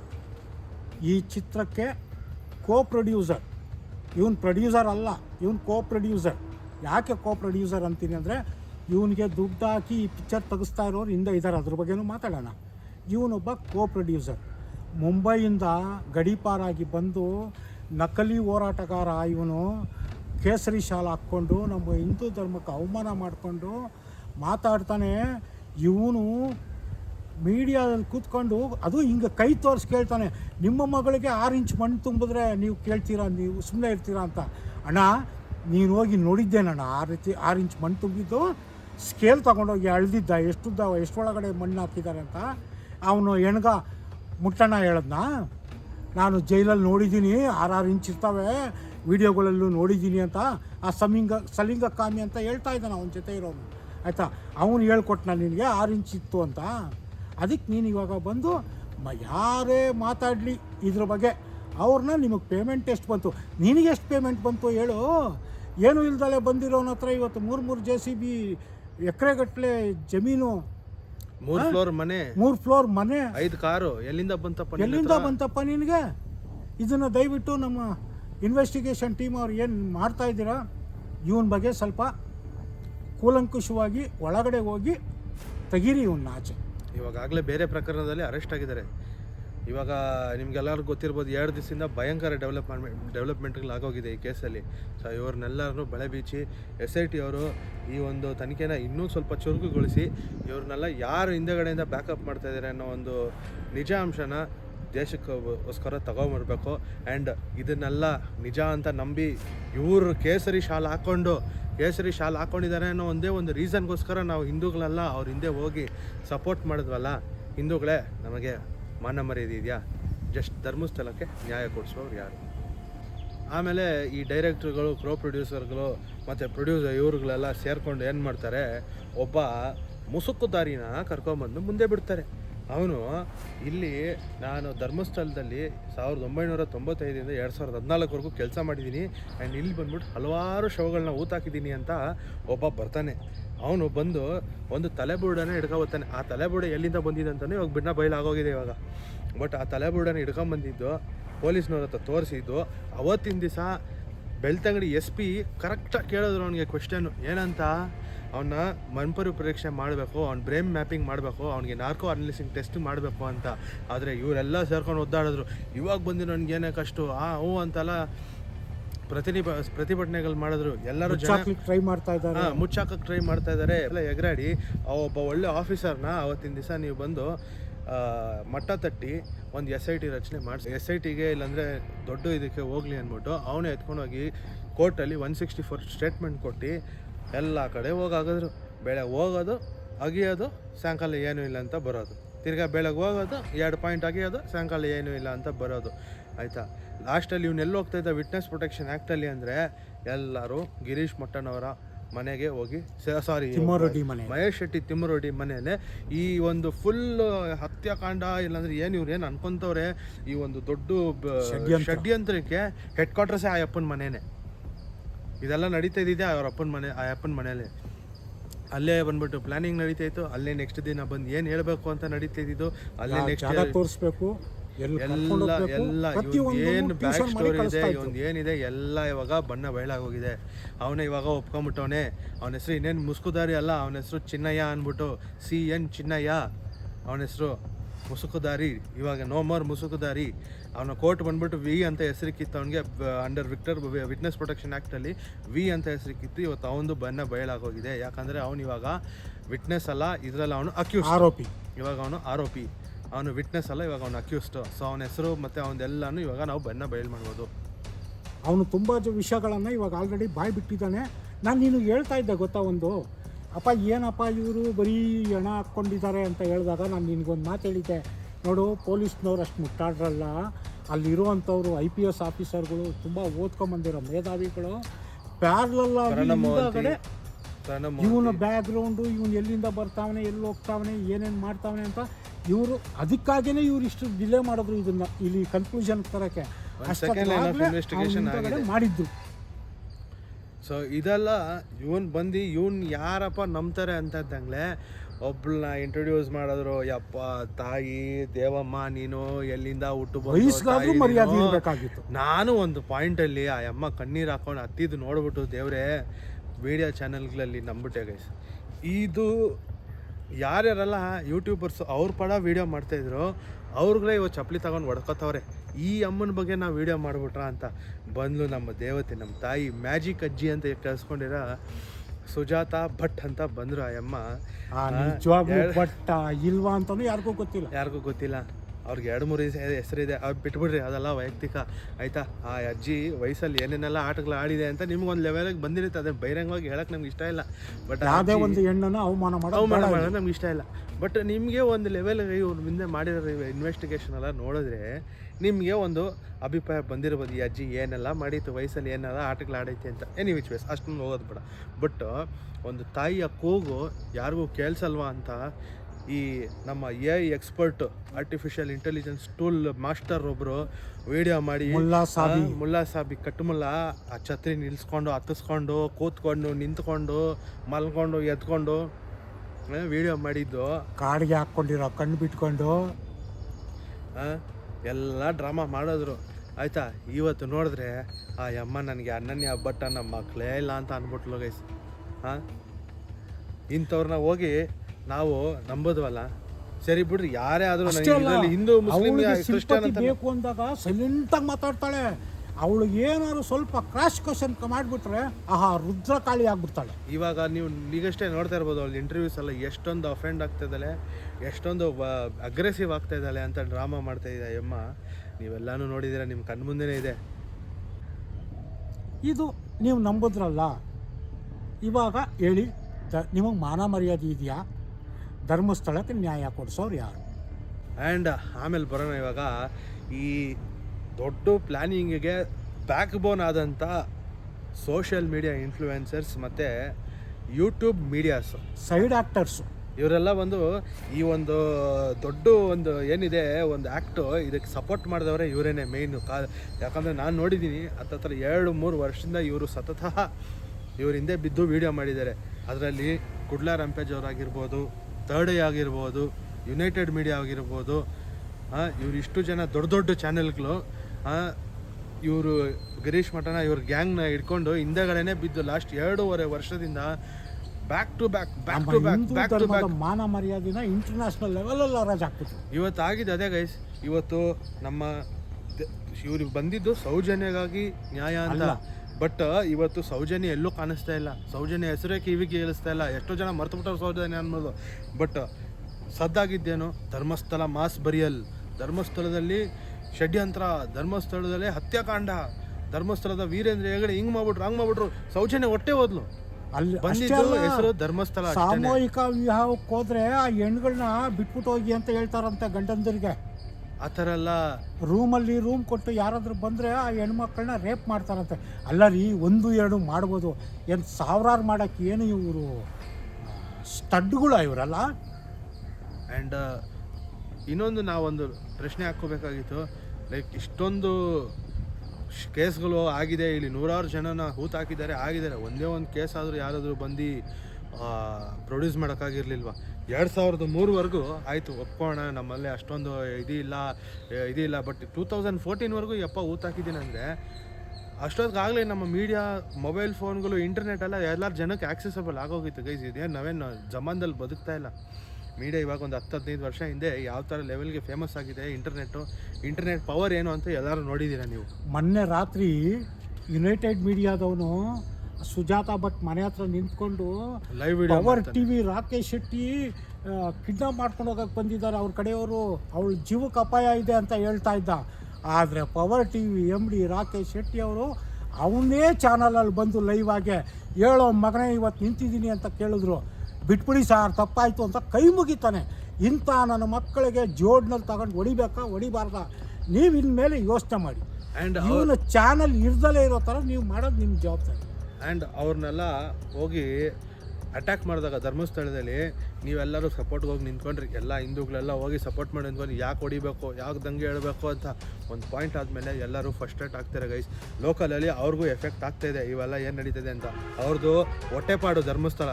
B: ಈ ಚಿತ್ರಕ್ಕೆ ಕೋ ಪ್ರೊಡ್ಯೂಸರ್ ಇವನು ಪ್ರೊಡ್ಯೂಸರ್ ಅಲ್ಲ, ಇವನು ಕೋ ಪ್ರೊಡ್ಯೂಸರ್ ಯಾಕೆ ಕೋ ಪ್ರೊಡ್ಯೂಸರ್ ಅಂತೀನಿ ಅಂದರೆ, ಇವನಿಗೆ ದುಡ್ಡು ಹಾಕಿ ಈ ಪಿಕ್ಚರ್ ತೆಗಿಸ್ತಾ ಇರೋರು ಹಿಂದೆ ಇದ್ದಾರೆ ಅದ್ರ ಬಗ್ಗೆನೂ ಮಾತಾಡೋಣ. ಇವನೊಬ್ಬ ಕೋ ಪ್ರೊಡ್ಯೂಸರ್ ಮುಂಬೈಯಿಂದ ಗಡೀಪಾರಾಗಿ ಬಂದು ನಕಲಿ ಹೋರಾಟಗಾರ ಇವನು. ಕೇಸರಿ ಶಾಲ್ ಹಾಕ್ಕೊಂಡು ನಮ್ಮ ಹಿಂದೂ ಧರ್ಮಕ್ಕೆ ಅವಮಾನ ಮಾಡಿಕೊಂಡು ಮಾತಾಡ್ತಾನೆ, ಇವನು ಮೀಡಿಯಾದಲ್ಲಿ ಕೂತ್ಕೊಂಡು ಅದು ಹಿಂಗೆ ಕೈ ತೋರಿಸಿ ಕೇಳ್ತಾನೆ, ನಿಮ್ಮ ಮಗಳಿಗೆ ಆರು ಇಂಚ್ ಮಣ್ಣು ತುಂಬಿದ್ರೆ ನೀವು ಕೇಳ್ತೀರಾ, ನೀವು ಸುಮ್ಮನೆ ಇರ್ತೀರಾ ಅಂತ. ಅಣ್ಣ, ನೀನು ಹೋಗಿ ನೋಡಿದ್ದೇನಣ್ಣ ಆ ರೀತಿ ಆರು ಇಂಚ್ ಮಣ್ಣು ತುಂಬಿದ್ದು ಸ್ಕೇಲ್ ತೊಗೊಂಡೋಗಿ ಅಳ್ದಿದ್ದ ಎಷ್ಟುದ್ದ, ಎಷ್ಟೊಳಗಡೆ ಮಣ್ಣು ಹಾಕಿದ್ದಾರೆ ಅಂತ. ಅವನು ಹೆಣ್ಗ, ಮುಟ್ಟಣ್ಣ ಹೇಳದ್ನ, ನಾನು ಜೈಲಲ್ಲಿ ನೋಡಿದ್ದೀನಿ, ಆರು ಆರು ಇಂಚ್ ಇರ್ತವೆ ವಿಡಿಯೋಗಳಲ್ಲೂ ನೋಡಿದ್ದೀನಿ ಅಂತ ಆ ಸಮಿಂಗ ಸಲಿಂಗ ಕಾಮಿ ಅಂತ ಹೇಳ್ತಾ ಇದ್ದಾನೆ ಅವನ ಜೊತೆ ಇರೋನು. ಆಯಿತಾ? ಅವನು ಹೇಳ್ಕೊಟ್ನ ನಿನಗೆ ಆರು ಇಂಚ್ ಇತ್ತು ಅಂತ. ಅದಕ್ಕೆ ನೀನು ಇವಾಗ ಬಂದು ಮ ಯಾರೇ ಮಾತಾಡಲಿ ಇದ್ರ ಬಗ್ಗೆ ಅವ್ರನ್ನ ನಿಮಗೆ ಪೇಮೆಂಟ್ ಎಷ್ಟು ಬಂತು? ನಿನಗೆ ಎಷ್ಟು ಪೇಮೆಂಟ್ ಬಂತು ಹೇಳು? ಏನೂ ಇಲ್ದಲೆ ಬಂದಿರೋನ ಹತ್ರ ಇವತ್ತು ಮೂರು ಮೂರು ಜೆ ಸಿ ಬಿ ಎಕರೆಗಟ್ಟಲೆ ಜಮೀನು.
A: ಮೂರು ಫ್ಲೋರ್ ಮನೆ.
B: ಮೂರು ಫ್ಲೋರ್ ಮನೆ.
A: ಐದು ಕಾರು. ಎಲ್ಲಿಂದ ಬಂತಪ್ಪ
B: ಎಲ್ಲಿಂದ ಬಂತಪ್ಪ ನಿನಗೆ? ಇದನ್ನು ದಯವಿಟ್ಟು ನಮ್ಮ ಇನ್ವೆಸ್ಟಿಗೇಷನ್ ಟೀಮ್ ಅವ್ರು ಏನು ಮಾಡ್ತಾ ಇದ್ದೀರಾ? ಇವನ ಬಗ್ಗೆ ಸ್ವಲ್ಪ ಕೂಲಂಕುಷವಾಗಿ ಒಳಗಡೆ ಹೋಗಿ ತೆಗೀರಿ ಇವನ್ನ ಆಚೆ
A: ಇವಾಗಲೇ ಬೇರೆ ಪ್ರಕರಣದಲ್ಲಿ ಅರೆಸ್ಟ್ ಆಗಿದ್ದಾರೆ. ಇವಾಗ ನಿಮ್ಗೆಲ್ಲರಿಗೂ ಗೊತ್ತಿರ್ಬೋದು ಎರಡು ದಿವಸದಿಂದ ಭಯಂಕರ ಡೆವಲಪ್ಮೆಂಟ್ ಡೆವಲಪ್ಮೆಂಟ್ಗಳಾಗೋಗಿದೆ ಈ ಕೇಸಲ್ಲಿ. ಸೊ ಇವ್ರನ್ನೆಲ್ಲರೂ ಬಳೆ ಬೀಚಿ ಎಸ್ ಐ ಟಿ ಅವರು ಈ ಒಂದು ತನಿಖೆನ ಇನ್ನೂ ಸ್ವಲ್ಪ ಚುರುಕುಗೊಳಿಸಿ ಇವ್ರನ್ನೆಲ್ಲ ಯಾರು ಹಿಂದೆಗಡೆಯಿಂದ ಬ್ಯಾಕಪ್ ಮಾಡ್ತಾ ಇದ್ದಾರೆ ಅನ್ನೋ ಒಂದು ನಿಜ ಅಂಶನ ದೇಶಕ್ಕೋಸ್ಕರ ತಗೊಂಬರ್ಬೇಕು. ಆ್ಯಂಡ್ ಇದನ್ನೆಲ್ಲ ನಿಜ ಅಂತ ನಂಬಿ ಇವರು ಕೇಸರಿ ಶಾಲ್ ಹಾಕ್ಕೊಂಡು, ಕೇಸರಿ ಶಾಲ್ ಹಾಕ್ಕೊಂಡಿದ್ದಾರೆ ಅನ್ನೋ ಒಂದೇ ಒಂದು ರೀಸನ್ಗೋಸ್ಕರ ನಾವು ಹಿಂದೂಗಳೆಲ್ಲ ಅವ್ರ ಹಿಂದೆ ಹೋಗಿ ಸಪೋರ್ಟ್ ಮಾಡಿದ್ವಲ್ಲ, ಹಿಂದೂಗಳೇ, ನಮಗೆ ಮಾನ ಮರ್ಯಾದೆ ಇದೆಯಾ? ಜಸ್ಟ್ ಧರ್ಮಸ್ಥಳಕ್ಕೆ ನ್ಯಾಯ ಕೊಡಿಸೋರು ಯಾರು? ಆಮೇಲೆ ಈ ಡೈರೆಕ್ಟ್ರುಗಳು ಪ್ರೋ ಪ್ರೊಡ್ಯೂಸರ್ಗಳು ಮತ್ತು ಪ್ರೊಡ್ಯೂಸರ್ ಇವ್ರುಗಳೆಲ್ಲ ಸೇರಿಕೊಂಡು ಏನು ಮಾಡ್ತಾರೆ, ಒಬ್ಬ ಮುಸುಕುದಾರಿನ ಕರ್ಕೊಂಬಂದು ಮುಂದೆ ಬಿಡ್ತಾರೆ. ಅವನು, ಇಲ್ಲಿ ನಾನು ಧರ್ಮಸ್ಥಳದಲ್ಲಿ ಸಾವಿರದ ಒಂಬೈನೂರ ತೊಂಬತ್ತೈದರಿಂದ ಎರಡು ಸಾವಿರದ ಹದಿನಾಲ್ಕುವರೆಗೂ ಕೆಲಸ ಮಾಡಿದ್ದೀನಿ. ಆ್ಯಂಡ್ ಇಲ್ಲಿ ಬಂದ್ಬಿಟ್ಟು ಹಲವಾರು ಶವಗಳನ್ನ ಊತಾಕಿದ್ದೀನಿ ಅಂತ ಒಬ್ಬ ಬರ್ತಾನೆ. ಅವನು ಬಂದು ಒಂದು ತಲೆಬುರುಡನ ಹಿಡ್ಕೊಬರ್ತಾನೆ ಆ ತಲೆಬುರುಡ ಎಲ್ಲಿಂದ ಬಂದಿದೆ ಅಂತಲೇ ಇವಾಗ ಬಿನ್ನ ಬಯಲಾಗೋಗಿದೆ ಇವಾಗ. ಬಟ್ ಆ ತಲೆಬುರುಡನ ಹಿಡ್ಕೊಂಬಂದಿದ್ದು ಪೊಲೀಸ್ನವ್ರ ಹತ್ರ ತೋರಿಸಿದ್ದು, ಅವತ್ತಿನ ದಿವಸ ಬೆಳ್ತಂಗಡಿ ಎಸ್ ಪಿ ಕರೆಕ್ಟಾಗಿ ಕೇಳಿದ್ರು ಅವನಿಗೆ ಕ್ವೆಶನ್ ಏನಂತ ಅವನ್ನ ಮನ್ಪರು ಪರೀಕ್ಷೆ ಮಾಡಬೇಕು ಅವ್ನ ಬ್ರೇನ್ ಮ್ಯಾಪಿಂಗ್ ಮಾಡಬೇಕು ಅವ್ನಿಗೆ ನಾರ್ಕೋ ಅನಾಲಿಸಿಂಗ್ ಟೆಸ್ಟ್ ಮಾಡಬೇಕು ಅಂತ. ಆದರೆ ಇವರೆಲ್ಲ ಸೇರ್ಕೊಂಡು ಒದ್ದಾಡಿದ್ರು. ಇವಾಗ ಬಂದು ನನಗೇನೇ ಕಷ್ಟ ಆ ಹ್ಞೂ ಅಂತೆಲ್ಲ ಪ್ರತಿಭ ಪ್ರತಿಭಟನೆಗಳು ಮಾಡಿದ್ರು. ಎಲ್ಲರೂ
B: ಟ್ರೈ ಮಾಡ್ತಾ ಇದ್ದಾರೆ.
A: ಮುಚ್ಚಾಕಕ್ಕೆ ಟ್ರೈ ಮಾಡ್ತಾ ಇದ್ದಾರೆ. ಎಲ್ಲ ಎಗರಾಡಿ ಒಬ್ಬ ಒಳ್ಳೆ ಆಫೀಸರ್ನ ಅವತ್ತಿನ ದಿವಸ ನೀವು ಬಂದು ಮಟ್ಟ ತಟ್ಟಿ ಒಂದು ಎಸ್ ಐ ಟಿ ರಚನೆ ಮಾಡಿಸಿ. ಎಸ್ ಐ ಟಿಗೆ ಇಲ್ಲಾಂದರೆ ದೊಡ್ಡ ಇದಕ್ಕೆ ಹೋಗ್ಲಿ ಅಂದ್ಬಿಟ್ಟು ಅವನೇ ಎತ್ಕೊಂಡೋಗಿ ಕೋರ್ಟಲ್ಲಿ ಒನ್ ಸಿಕ್ಸ್ಟಿ ಫೋರ್ ಸ್ಟೇಟ್ಮೆಂಟ್ ಕೊಟ್ಟು ಎಲ್ಲ ಕಡೆ ಹೋಗಾಗಿದ್ರು. ಬೆಳೆ ಹೋಗೋದು ಅಗಿಯೋದು ಸಾಯಂಕಾಲ ಏನೂ ಇಲ್ಲ ಅಂತ ಬರೋದು. ತಿರ್ಗಾ ಬೆಳಗ್ಗೆ ಹೋಗೋದು ಎರಡು ಪಾಯಿಂಟ್ ಅಗಿಯೋದು ಸಾಯಂಕಾಲ ಏನೂ ಇಲ್ಲ ಅಂತ ಬರೋದು. ಆಯಿತಾ? ಲಾಸ್ಟಲ್ಲಿ ಇವನ್ನೆಲ್ಲ ಹೋಗ್ತಾ ಇದ್ದ? ವಿಟ್ನೆಸ್ ಪ್ರೊಟೆಕ್ಷನ್ ಆ್ಯಕ್ಟಲ್ಲಿ ಅಂದರೆ ಎಲ್ಲರೂ ಗಿರೀಶ್ ಮಟ್ಟನವರ ಮನೆಗೆ ಹೋಗಿ ಸಾರಿ
B: ತಿಮ್ಮರೊಡ್ಡಿ ಮನೆ.
A: ಮಹೇಶ್ ಶೆಟ್ಟಿ ತಿಮ್ಮರೊಡ್ಡಿ ಮನೆಯಲ್ಲೇ ಈ ಒಂದು ಫುಲ್ ಹತ್ಯಾಕಾಂಡ ಇಲ್ಲಾಂದ್ರೆ ಏನು ಇವ್ರು ಏನು ಅನ್ಕೊಂತವ್ರೆ? ಈ ಒಂದು ದೊಡ್ಡ. ಷಡ್ಯಂತ್ರಕ್ಕೆ ಹೆಡ್ ಕ್ವಾರ್ಟರ್ಸೇ ಆ ಅಪ್ಪನ ಮನೆನೇ. ಇದೆಲ್ಲ ನಡೀತಾ ಇದ್ದಿದ್ದೆ ಅವ್ರ ಅಪ್ಪನ ಮನೆ ಆ ಅಪ್ಪನ ಮನೇಲಿ ಅಲ್ಲೇ ಬಂದ್ಬಿಟ್ಟು ಪ್ಲಾನಿಂಗ್ ನಡೀತಾ ಇತ್ತು. ಅಲ್ಲೇ ನೆಕ್ಸ್ಟ್ ದಿನ ಬಂದು ಏನು ಹೇಳಬೇಕು ಅಂತ ನಡೀತಾ ಇದ್ದಿದ್ದು ಅಲ್ಲೇ ನೆಕ್ಸ್ಟ್
B: ತೋರಿಸ್ಬೇಕು ಎಲ್ಲಿ
A: ಎಲ್ಲ ಏನು ಬ್ಯಾಕ್ ಸ್ಟೋರಿ ಇದೆ ಒಂದು ಏನಿದೆ ಎಲ್ಲ ಇವಾಗ ಬಣ್ಣ ಬಯಲಾಗೋಗಿದೆ. ಅವನೇ ಇವಾಗ ಒಪ್ಕೊಂಬಿಟ್ಟವನೇ ಅವನ ಹೆಸರು ಇನ್ನೇನು ಮುಸುಕುದಾರಿ ಅಲ್ಲ ಅವನ ಹೆಸರು ಚಿನ್ನಯ್ಯ ಅಂದ್ಬಿಟ್ಟು ಸಿ ಎನ್ ಚಿನ್ನಯ್ಯ. ಅವನ ಹೆಸರು ಮುಸುಕುದಾರಿ ಇವಾಗ ನೋ ಮೋರ್ ಮುಸುಕುದಾರಿ ಅವನ ಕೋರ್ಟ್ ಬಂದ್ಬಿಟ್ಟು ವಿ ಅಂತ ಹೆಸರಿಕ್ಕಿತ್ತು ಅವನಿಗೆ ಅಂಡರ್ ವಿಕ್ಟರ್ ವಿಟ್ನೆಸ್ ಪ್ರೊಟೆಕ್ಷನ್ ಆ್ಯಕ್ಟಲ್ಲಿ ವಿ ಅಂತ ಹೆಸರಿಕ್ಕಿತ್ತು. ಇವತ್ತು ಅವನು ಬನ್ನ ಬಯಲಾಗೋಗಿದೆ. ಯಾಕಂದರೆ ಅವನು ಇವಾಗ ವಿಟ್ನೆಸ್ ಅಲ್ಲ ಇದರಲ್ಲಿ ಅವನು ಅಕ್ಯೂಸ್
B: ಆರೋಪಿ.
A: ಇವಾಗ ಅವನು ಆರೋಪಿ. ಅವನು ವಿಟ್ನೆಸ್ ಅಲ್ಲ ಇವಾಗ ಅವನು ಅಕ್ಯೂಸ್ಟು ಸೊ ಅವನ ಹೆಸರು ಮತ್ತು ಅವನದೆಲ್ಲನೂ ಇವಾಗ ನಾವು ಬನ್ನ ಬಯಲು ಮಾಡ್ಬೋದು.
B: ಅವನು ತುಂಬ ವಿಷಯಗಳನ್ನು ಇವಾಗ ಆಲ್ರೆಡಿ ಬಾಯಿ ಬಿಟ್ಟಿದ್ದಾನೆ. ನಾನು ನೀನು ಹೇಳ್ತಾ ಇದ್ದೆ ಗೊತ್ತಾ ಒಂದು? ಅಪ್ಪ ಏನಪ್ಪ ಇವರು ಬರೀ ಹಣ ಹಾಕ್ಕೊಂಡಿದ್ದಾರೆ ಅಂತ ಹೇಳಿದಾಗ ನಾನು ನಿನಗೊಂದು ಮಾತು ಹೇಳಿದ್ದೆ. ನೋಡು ಪೊಲೀಸ್ನವ್ರು ಅಷ್ಟು ಮುಟ್ಟಾಡ್ರಲ್ಲ. ಅಲ್ಲಿರುವಂಥವ್ರು ಐ ಪಿ ಎಸ್ ಆಫೀಸರ್ಗಳು ತುಂಬ ಓದ್ಕೊಂಬಂದಿರೋ ಮೇಧಾವಿಗಳು. ಪ್ಯಾರ್ಲಲ್ಲ ಹಿಂದಗಡೆ ಇವನ ಬ್ಯಾಕ್ಗ್ರೌಂಡು ಇವನು ಎಲ್ಲಿಂದ ಬರ್ತಾವನೆ ಎಲ್ಲಿ ಹೋಗ್ತಾವನೆ ಏನೇನು ಮಾಡ್ತಾವನೆ ಅಂತ ಇವರು ಅದಕ್ಕಾಗಿಯೇ ಇವ್ರು ಇಷ್ಟು ಡಿಲೇ ಮಾಡಿದ್ರು ಇದನ್ನ ಇಲ್ಲಿ ಕನ್ಕ್ಲೂಷನ್ ತರಕ್ಕೆ.
A: ಒಂದ್ ಸೊ ಇದೆಲ್ಲ ಇವನು ಬಂದು ಇವನು ಯಾರಪ್ಪ ನಂಬ್ತಾರೆ ಅಂತಂದಂಗ್ಲೆ ಒಬ್ಳನ್ನ ಇಂಟ್ರೊಡ್ಯೂಸ್ ಮಾಡಿದ್ರು ಯಪ್ಪ ತಾಯಿ ದೇವಮ್ಮ ನೀನು ಎಲ್ಲಿಂದ ಹುಟ್ಟು ಬಂದು ನಾನು? ಒಂದು ಪಾಯಿಂಟಲ್ಲಿ ಆ ಅಮ್ಮ ಕಣ್ಣೀರು ಹಾಕೊಂಡು ಹತ್ತಿದ್ದು ನೋಡ್ಬಿಟ್ಟು ದೇವ್ರೆ ಮೀಡಿಯಾ ಚಾನೆಲ್ಗಳಲ್ಲಿ ನಂಬಿಟ್ಟೆ ಗೈಸ್ ಇದು ಯಾರ್ಯಾರೆಲ್ಲ ಯೂಟ್ಯೂಬರ್ಸ್ ಅವ್ರ ಪಡ ವೀಡಿಯೋ ಮಾಡ್ತಾಯಿದ್ರು ಅವ್ರುಗಳೇ ಇವತ್ತು ಚಪ್ಪಲಿ ತಗೊಂಡು ಹೊಡ್ಕೊತವ್ರೆ. ಈ ಅಮ್ಮನ ಬಗ್ಗೆ ನಾವು ವೀಡಿಯೋ ಮಾಡ್ಬಿಟ್ರ ಅಂತ ಬಂದ್ಲು ನಮ್ಮ ದೇವತೆ ನಮ್ಮ ತಾಯಿ. ಮ್ಯಾಜಿಕ್ ಅಜ್ಜಿ ಅಂತ ಕಳ್ಸ್ಕೊಂಡಿರೋ ಸುಜಾತ ಭಟ್ ಅಂತ ಬಂದರು ಆ ಅಮ್ಮ.
B: ನಿಜವಾಗ್ಲೂ ಇಲ್ವಾ ಅಂತಾನು ಯಾರಿಗೂ ಗೊತ್ತಿಲ್ಲ.
A: ಯಾರಿಗೂ ಗೊತ್ತಿಲ್ಲ. ಅವ್ರಿಗೆ ಎರಡು ಮೂರು ಹೆಸರಿದೆ. ಅವ್ರು ಬಿಟ್ಬಿಡ್ರಿ ಅದೆಲ್ಲ ವೈಯಕ್ತಿಕ ಆಯಿತಾ? ಆ ಅಜ್ಜಿ ವಯಸ್ಸಲ್ಲಿ ಏನೇನೆಲ್ಲ ಆಟಗಳು ಆಡಿದೆ ಅಂತ ನಿಮ್ಗೊಂದು ಲೆವೆಲಿಗೆ ಬಂದಿರುತ್ತೆ. ಅದೇ ಬಹಿರಂಗವಾಗಿ ಹೇಳಕ್ಕೆ ನಮ್ಗೆ ಇಷ್ಟ ಇಲ್ಲ. ಬಟ್
B: ಯಾವುದೇ ಒಂದು ಹೆಣ್ಣನ್ನು ಅವಮಾನ ಮಾಡೋದು
A: ಅವಮಾನ. ಮಾಡೋದು ನಮ್ಗೆ ಇಷ್ಟ ಇಲ್ಲ. ಬಟ್ ನಿಮಗೆ ಒಂದು ಲೆವೆಲ್ ಇವ್ರ ಮುಂದೆ ಮಾಡಿರೋ ಇನ್ವೆಸ್ಟಿಗೇಷನ್ ಎಲ್ಲ ನೋಡಿದ್ರೆ ನಿಮಗೆ ಒಂದು ಅಭಿಪ್ರಾಯ ಬಂದಿರ್ಬೋದು. ಈ ಅಜ್ಜಿ ಏನೆಲ್ಲ ಮಾಡಿತ್ತು ವಯಸ್ಸಲ್ಲಿ ಏನೆಲ್ಲ ಆಟಗಳು ಆಡೈತೆ ಅಂತ. ಎನಿ ವಿಚ್ ವೇಸ್ ಅಷ್ಟೊಂದು ಹೋಗೋದು ಬೇಡ. ಬಟ್ ಒಂದು ತಾಯಿಯ ಕೂಗು ಯಾರಿಗೂ ಕೇಳಿಸಲ್ವಾ ಅಂತ ಈ ನಮ್ಮ A I expert artificial intelligence tool master ಒಬ್ರು ವಿಡಿಯೋ ಮಾಡಿ
B: ಮುಲ್ಲಾ ಸಾಬಿ.
A: ಮುಲ್ಲಾ ಸಾಬಿ ಕಟ್ಟುಮುಲ್ಲ ಆ ಛತ್ರಿ ನಿಲ್ಸ್ಕೊಂಡು ಹತ್ತಿಸ್ಕೊಂಡು ಕೂತ್ಕೊಂಡು ನಿಂತ್ಕೊಂಡು ಮಲ್ಕೊಂಡು ಎದ್ಕೊಂಡು ವಿಡಿಯೋ ಮಾಡಿದ್ದು.
B: ಕಾಡಿಗೆ ಹಾಕ್ಕೊಂಡಿರೋ ಕಣ್ಣು ಬಿಟ್ಕೊಂಡು.
A: ಎಲ್ಲ ಡ್ರಾಮಾ ಮಾಡಿದ್ರು. ಆಯ್ತಾ? ಇವತ್ತು ನೋಡಿದ್ರೆ ಆ ಅಮ್ಮ ನನಗೆ ಅನನ್ಯ ಹಬ್ಬಟ್ಟ ನಮ್ಮ ಮಕ್ಕಳೇ ಇಲ್ಲ ಅಂತ ಅಂದ್ಬಿಟ್ಲು ಗೈಸ್ ಹಾಂ ಇಂಥವ್ರನ್ನ ಹೋಗಿ ನಾವು ನಂಬೋದ್ವಲ್ಲ? ಸರಿ ಬಿಡ್ರಿ ಯಾರೇ ಆದ್ರೂ
B: ಅಷ್ಟೇ ಅಲ್ಲ
A: ಹಿಂದೂ ಮುಸ್ಲಿಂ
B: ಅವಳಿಗೆ
A: ಕ್ರಿಶ್ಚಿಯನ್
B: ಸಿಂಪತಿ
A: ಅಂತ
B: ಬೇಕು ಅಂದಾಗ ಸೈಲೆಂಟಾಗಿ ಮಾತಾಡ್ತಾಳೆ. ಅವಳು ಏನಾದ್ರು ಸ್ವಲ್ಪ ಕ್ರಾಶ್ ಕ್ವಶನ್ ಮಾಡಿಬಿಟ್ರೆ ಆಹಾ ರುದ್ರ ಕಾಳಿ ಆಗ್ಬಿಡ್ತಾಳೆ.
A: ಇವಾಗ ನೀವು ಈಗಷ್ಟೇ ನೋಡ್ತಾ ಇರ್ಬೋದು ಅಲ್ಲಿ ಇಂಟರ್ವ್ಯೂಸ್ ಎಲ್ಲ ಎಷ್ಟೊಂದು ಅಫೆಂಡ್ ಆಗ್ತಾ ಇದ್ದಾಳೆ ಎಷ್ಟೊಂದು ಅಗ್ರೆಸಿವ್ ಆಗ್ತಾ ಇದ್ದಾಳೆ ಅಂತ ಡ್ರಾಮಾ ಮಾಡ್ತಾ ಇದೆ ಅಮ್ಮ ನೀವೆಲ್ಲಾನು ನೋಡಿದ್ದೀರಾ ನಿಮ್ಮ ಕಣ್ಮುಂದೆನೇ ಇದೆ.
B: ಇದು ನೀವು ನಂಬುದ್ರಲ್ಲ. ಇವಾಗ ಹೇಳಿ ನಿಮಗೆ ಮಾನ ಮರ್ಯಾದೆ ಇದೆಯಾ? ಧರ್ಮಸ್ಥಳಕ್ಕೆ ನ್ಯಾಯ ಕೊಡಿಸೋರು ಯಾರು?
A: ಆ್ಯಂಡ್ ಆಮೇಲೆ ಬರೋಣ ಇವಾಗ ಈ ದೊಡ್ಡ ಪ್ಲ್ಯಾನಿಂಗಿಗೆ ಬ್ಯಾಕ್ ಬೋನ್ ಆದಂಥ ಸೋಷಿಯಲ್ ಮೀಡಿಯಾ ಇನ್ಫ್ಲೂಯೆನ್ಸರ್ಸ್ ಮತ್ತು ಯೂಟ್ಯೂಬ್ ಮೀಡಿಯಾಸು
B: ಸೈಡ್ ಆ್ಯಕ್ಟರ್ಸು
A: ಇವರೆಲ್ಲ ಬಂದು ಈ ಒಂದು ದೊಡ್ಡ ಒಂದು ಏನಿದೆ ಒಂದು ಆ್ಯಕ್ಟು ಇದಕ್ಕೆ ಸಪೋರ್ಟ್ ಮಾಡಿದವರೇ ಇವರೇನೆ ಮೇಯ್ನು ಕಾ ಯಾಕಂದರೆ ನಾನು ನೋಡಿದ್ದೀನಿ ಹತ್ತತ್ರ ಎರಡು ಮೂರು ವರ್ಷದಿಂದ ಇವರು ಸತತ ಇವ್ರ ಹಿಂದೆ ಬಿದ್ದು ವೀಡಿಯೋ ಮಾಡಿದ್ದಾರೆ. ಅದರಲ್ಲಿ ಕುಡ್ಲಾ ರಂಪೇಜ್ ಅವರಾಗಿರ್ಬೋದು ಥರ್ಡ್ ಐ ಆಗಿರ್ಬೋದು ಯುನೈಟೆಡ್ ಮೀಡಿಯಾ ಆಗಿರ್ಬೋದು ಇವ್ರು ಇಷ್ಟು ಜನ ದೊಡ್ಡ ದೊಡ್ಡ ಚಾನೆಲ್ಗಳು ಇವರು ಗಿರೀಶ್ ಮಠನ ಇವ್ರ ಗ್ಯಾಂಗ್ನ ಹಿಡ್ಕೊಂಡು ಹಿಂದೆಗಡೆನೆ ಬಿದ್ದು ಲಾಸ್ಟ್ ಎರಡೂವರೆ ವರ್ಷದಿಂದ back to back back to back back to back
B: ಮಾನ ಮರ್ಯಾದಿನ ಇಂಟರ್ನ್ಯಾಷನಲ್ ಲೆವೆಲಲ್ಲಿ ರಾಜ್
A: ಇವತ್ತು ಆಗಿದೆ ಅದೇ ಗೈಸ್ ಇವತ್ತು ನಮ್ಮ ಇವ್ರಿಗೆ ಬಂದಿದ್ದು ಸೌಜನ್ಯಗಾಗಿ ನ್ಯಾಯ ಅಂತ. ಬಟ್ ಇವತ್ತು ಸೌಜನ್ಯ ಎಲ್ಲೂ ಕಾಣಿಸ್ತಾ ಇಲ್ಲ. ಸೌಜನ್ಯ ಹೆಸರೇ ಕಿವಿಗೆ ಕೇಳಿಸ್ತಾ ಇಲ್ಲ. ಎಷ್ಟೋ ಜನ ಮರ್ತು ಬಿಟ್ಟವ್ರು ಸೌಜನ್ಯ ಅನ್ನೋದು. ಬಟ್ ಸದ್ದಾಗಿದ್ದೇನು? Dharmasthala mass burial. ಧರ್ಮಸ್ಥಳದಲ್ಲಿ ಷಡ್ಯಂತ್ರ ಧರ್ಮಸ್ಥಳದಲ್ಲಿ ಹತ್ಯಾಕಾಂಡ. ಧರ್ಮಸ್ಥಳದ ವೀರೇಂದ್ರ ಹೆಗಡೆ ಹಿಂಗ್ ಮಾಡ್ಬಿಟ್ರು ಹಂಗ್ ಮಾಡ್ಬಿಟ್ರು. ಸೌಜನ್ಯ ಹೊಟ್ಟೆ ಹೋದ್ಲು.
B: ಅಲ್ಲಿ
A: ಹೆಸರು ಧರ್ಮಸ್ಥಳ.
B: ಸಾಮೂಹಿಕ ವಿವಾಹಕ್ಕೆ ಹೋದ್ರೆ ಆ ಹೆಣ್ಗಳನ್ನ ಬಿಟ್ಬಿಟ್ಟು ಹೋಗಿ ಅಂತ ಹೇಳ್ತಾರಂತೆ ಗಂಡಂದರಿಗೆ.
A: ಆ ಥರ ಎಲ್ಲ
B: ರೂಮಲ್ಲಿ ರೂಮ್ ಕೊಟ್ಟು ಯಾರಾದರೂ ಬಂದರೆ ಆ ಹೆಣ್ಮಕ್ಳನ್ನ ರೇಪ್ ಮಾಡ್ತಾರಂತೆ. ಅಲ್ಲ ರೀ ಒಂದು, ಎರಡು ಮಾಡ್ಬೋದು. ಏನು ಸಾವಿರಾರು ಮಾಡೋಕ್ಕೆ ಏನು ಇವರು ಸ್ಟಡ್ಗಳು ಇವರಲ್ಲ?
A: ಆ್ಯಂಡ್ ಇನ್ನೊಂದು ನಾವೊಂದು ಪ್ರಶ್ನೆ ಹಾಕ್ಕೋಬೇಕಾಗಿತ್ತು. ಲೈಕ್, ಇಷ್ಟೊಂದು ಕೇಸ್ಗಳು ಆಗಿದೆ. ಇಲ್ಲಿ ನೂರಾರು ಜನನ ಹಾಕಿದ್ದಾರೆ. ಆಗಿದ್ದಾರೆ. ಒಂದೇ ಒಂದು ಕೇಸ್ ಆದರೂ ಯಾರಾದರೂ ಬಂದು ಪ್ರೊಡ್ಯೂಸ್ ಮಾಡೋಕ್ಕಾಗಿರ್ಲಿಲ್ವಾ? ಎರಡು ಸಾವಿರದ ಮೂರುವರೆಗೂ ಆಯಿತು, ಒಪ್ಕೋಣ, ನಮ್ಮಲ್ಲಿ ಅಷ್ಟೊಂದು ಇದಿಲ್ಲ ಇದಿಲ್ಲ ಬಟ್ ಟೂ ತೌಸಂಡ್ ಫೋರ್ಟೀನ್ವರೆಗೂ ಯಪ್ಪ ಹೂತು ಹಾಕಿದ್ದೀನಿ ಅಂದರೆ ಅಷ್ಟೊತ್ತಿಗಾಗಲೇ ನಮ್ಮ ಮೀಡಿಯಾ ಮೊಬೈಲ್ ಫೋನ್ಗಳು ಇಂಟರ್ನೆಟ್ ಎಲ್ಲ ಎಲ್ಲರ ಜನಕ್ಕೆ ಆಕ್ಸೆಸಬಲ್ ಆಗೋಗಿತ್ತು ಗೈಸ್ ಇದೇನು ನಾವೇನು ಜಮಾನ್ದಲ್ಲಿ ಬದುಕ್ತಾ ಇಲ್ಲ. ಮೀಡಿಯಾ ಇವಾಗ ಒಂದು ಹತ್ತು ಹದಿನೈದು ವರ್ಷ ಹಿಂದೆ ಯಾವ ಥರ ಲೆವೆಲ್ಗೆ ಫೇಮಸ್ ಆಗಿದೆ ಇಂಟರ್ನೆಟ್ಟು ಇಂಟರ್ನೆಟ್ ಪವರ್ ಏನು ಅಂತ ಎಲ್ಲರೂ ನೋಡಿದ್ದೀರಾ ನೀವು.
B: ಮೊನ್ನೆ ರಾತ್ರಿ ಯುನೈಟೆಡ್ ಮೀಡಿಯಾದವನು ಸುಜಾತಾ ಭಟ್ ಮನೆ ಹತ್ರ ನಿಂತ್ಕೊಂಡು
A: live
B: power T V Rakesh Shetty kidnap ಮಾಡ್ಕೊಂಡು ಹೋಗಕ್ಕೆ ಬಂದಿದ್ದಾರೆ. ಅವ್ರ ಕಡೆಯವರು ಅವಳ ಜೀವಕ್ಕೆ ಅಪಾಯ ಇದೆ ಅಂತ ಹೇಳ್ತಾ ಇದ್ದ. ಆದರೆ power T V M D Rakesh Shetty ಅವರು ಅವನೇ ಚಾನಲಲ್ಲಿ ಬಂದು ಲೈವ್ ಆಗಿ ಹೇಳೋ ಮಗನೇ ಇವತ್ತು ನಿಂತಿದ್ದೀನಿ ಅಂತ ಕೇಳಿದ್ರು. ಬಿಟ್ಬಿಡಿ ಸಾರ್ ತಪ್ಪಾಯಿತು ಅಂತ ಕೈ ಮುಗಿತಾನೆ. ಇಂಥ ನನ್ನ ಮಕ್ಕಳಿಗೆ ಜೋಡ್ನಲ್ಲಿ ತಗೊಂಡು ಹೊಡಿಬೇಕಾ? ಹೊಡಿಬಾರ್ದ? ನೀವು ಇನ್ಮೇಲೆ ಯೋಚನೆ ಮಾಡಿ.
A: ಆ್ಯಂಡ್
B: ಇವನ ಚಾನಲ್ ಇರ್ದಲೇ ಇರೋ ಥರ ನೀವು ಮಾಡೋದು ನಿಮ್ಮ ಜವಾಬ್ದಾರಿ.
A: ಆ್ಯಂಡ್ ಅವ್ರನ್ನೆಲ್ಲ ಹೋಗಿ ಅಟ್ಯಾಕ್ ಮಾಡಿದಾಗ ಧರ್ಮಸ್ಥಳದಲ್ಲಿ ನೀವೆಲ್ಲರೂ ಸಪೋರ್ಟ್ಗೆ ಹೋಗಿ ನಿಂತ್ಕೊಂಡ್ರಿ. ಎಲ್ಲ ಹಿಂದೂಗಳೆಲ್ಲ ಹೋಗಿ ಸಪೋರ್ಟ್ ಮಾಡಿ ನಿಂತ್ಕೊಂಡು ಯಾಕೆ ಹೊಡಿಬೇಕು ಯಾಕೆ ದಂಗೆ ಹೇಳಬೇಕು ಅಂತ ಒಂದು ಪಾಯಿಂಟ್ ಆದಮೇಲೆ ಎಲ್ಲರೂ ಫಸ್ಟ್ರೇಟ್ ಆಗ್ತಾರೆ ಗೈಸ್ ಲೋಕಲಲ್ಲಿ ಅವ್ರಿಗೂ ಎಫೆಕ್ಟ್ ಆಗ್ತಾ ಇದೆ. ಇವೆಲ್ಲ ಏನು ನಡೀತದೆ ಅಂತ. ಅವ್ರದ್ದು ಹೊಟ್ಟೆಪಾಡು ಧರ್ಮಸ್ಥಳ.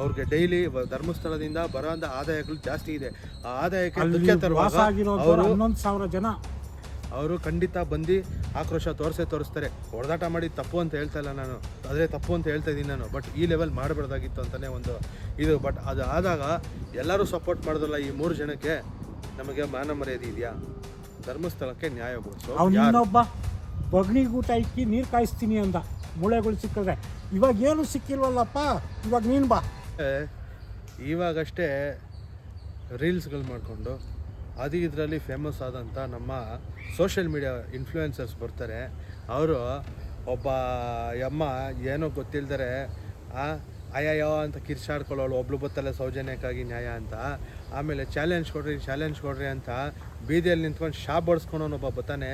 A: ಅವ್ರಿಗೆ ಡೈಲಿ ಧರ್ಮಸ್ಥಳದಿಂದ ಬರೋಂಥ ಆದಾಯಗಳು ಜಾಸ್ತಿ ಇದೆ. ಆ ಆದಾಯಕ್ಕೆ ಅವರು
B: ಹನ್ನೊಂದು ಸಾವಿರ ಜನ.
A: ಅವರು ಖಂಡಿತ ಬಂದು ಆಕ್ರೋಶ ತೋರಿಸೇ ತೋರಿಸ್ತಾರೆ. ಹೊಡೆದಾಟ ಮಾಡಿ ತಪ್ಪು ಅಂತ ಹೇಳ್ತಾ ಇಲ್ಲ ನಾನು. ಅದೇ ತಪ್ಪು ಅಂತ ಹೇಳ್ತಾ ಇದ್ದೀನಿ ನಾನು. ಬಟ್ ಈ ಲೆವೆಲ್ ಮಾಡಬಾರ್ದಾಗಿತ್ತು ಅಂತಲೇ ಒಂದು ಇದು. ಬಟ್ ಅದು ಆದಾಗ ಎಲ್ಲರೂ ಸಪೋರ್ಟ್ ಮಾಡಿದ್ರಲ್ಲ ಈ ಮೂರು ಜನಕ್ಕೆ. ನಮಗೆ ಮಾನ ಮರ್ಯಾದೆ ಇದೆಯಾ? ಧರ್ಮಸ್ಥಳಕ್ಕೆ ನ್ಯಾಯ
B: ಇನ್ನೊಬ್ಬ ಬಗ್ನಿಗೂಟ ಇಕ್ಕಿ ನೀರು ಕಾಯಿಸ್ತೀನಿ ಅಂತ ಮೂಳೆಗಳು ಸಿಕ್ಕಿದ್ರೆ. ಇವಾಗ ಏನು ಸಿಕ್ಕಿಲ್ವಲ್ಲಪ್ಪ? ಇವಾಗ ನೀನು ಬಾ.
A: ಇವಾಗಷ್ಟೇ ರೀಲ್ಸ್ಗಳು ಮಾಡಿಕೊಂಡು ಅದು ಇದರಲ್ಲಿ ಫೇಮಸ್ ಆದಂಥ ನಮ್ಮ ಸೋಷಿಯಲ್ ಮೀಡಿಯಾ ಇನ್ಫ್ಲೂಯೆನ್ಸರ್ಸ್ ಬರ್ತಾರೆ. ಅವರು ಒಬ್ಬ ಯಮ್ಮ ಏನೋ ಗೊತ್ತಿಲ್ದರೆ ಅಯ್ಯಯ್ಯೋ ಅಂತ ಕಿರ್ಚಾಡ್ಕೊಳ್ಳೋಳು, ಒಬ್ಳು ಬತ್ತಲ್ಲ ಸೌಜನ್ಯಕ್ಕಾಗಿ ನ್ಯಾಯ ಅಂತ. ಆಮೇಲೆ ಚಾಲೆಂಜ್ ಕೊಡ್ರಿ ಚಾಲೆಂಜ್ ಕೊಡ್ರಿ ಅಂತ ಬೀದಿಯಲ್ಲಿ ನಿಂತ್ಕೊಂಡು ಶಾಪ್ ಬಡ್ಸ್ಕೊಳೋನೊಬ್ಬ ಬತ್ತಾನೆ.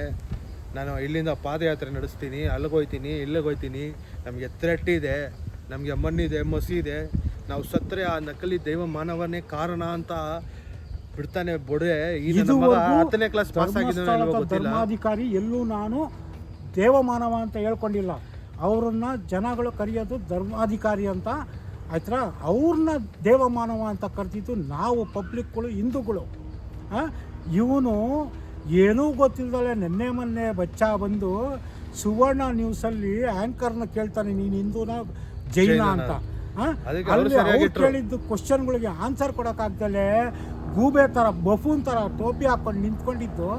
A: ನಾನು ಇಲ್ಲಿಂದ ಪಾದಯಾತ್ರೆ ನಡೆಸ್ತೀನಿ ಅಲ್ಲಿಗೋಯ್ತೀನಿ ಇಲ್ಲಿಗೋಯ್ತೀನಿ ನಮಗೆ ಇದೆ, ನಮಗೆ ಮಣ್ಣಿದೆ ಮಸಿ ಇದೆ. ನಾವು ಸತ್ತರೆ ಆ ನಕಲಿ ದೈವ ಮಾನವನೇ ಕಾರಣ ಅಂತ ಬಿಡ್ತಾನೆ ಬೊಡೆ ಇದು ನಮ್ಮ ಮಗ
B: ಇದುವರೆಗೂ
A: ಹತ್ತನೇ ಕ್ಲಾಸ್ ಪಾಸ್ ಆಗಿದ್ದಾನೆ ಇಲ್ವೋ ಗೊತ್ತಿಲ್ಲ.
B: ಧರ್ಮಾಧಿಕಾರಿ ಎಲ್ಲೂ ನಾನು ದೇವಮಾನವ ಅಂತ ಹೇಳ್ಕೊಂಡಿಲ್ಲ. ಅವ್ರನ್ನ ಜನಗಳು ಕರೆಯೋದು ಧರ್ಮಾಧಿಕಾರಿ ಅಂತ. ಆಯ್ತಾ ಅವ್ರನ್ನ ದೇವಮಾನವ ಅಂತ ಕರೆದಿದ್ದು ನಾವು ಪಬ್ಲಿಕ್ಗಳು ಹಿಂದೂಗಳು. ಇವನು ಏನೂ ಗೊತ್ತಿಲ್ಲದಲೆ ನಿನ್ನೆ ಮೊನ್ನೆ ಬಚ್ಚ ಬಂದು ಸುವರ್ಣ ನ್ಯೂಸಲ್ಲಿ ಆ್ಯಂಕರ್ನ ಕೇಳ್ತಾನೆ ನೀನು ಹಿಂದೂನ ಜೈನ ಅಂತ. ಆ?
A: ಅದಕ್ಕೆ ಅವ್ರು
B: ಅಲ್ಲಿ ಅವ್ರು
A: ಸರಿಯಾಗಿಟ್ರು.
B: ಕೇಳಿದ್ದು ಕ್ವಶನ್ಗಳಿಗೆ ಆನ್ಸರ್ ಕೊಡೋಕ್ಕಾಗ್ದಲೆ ಗೂಬೆ ಥರ ಬಫೂನ್ ಥರ ಟೋಪಿ ಹಾಕೊಂಡು ನಿಂತ್ಕೊಂಡಿದ್ದು,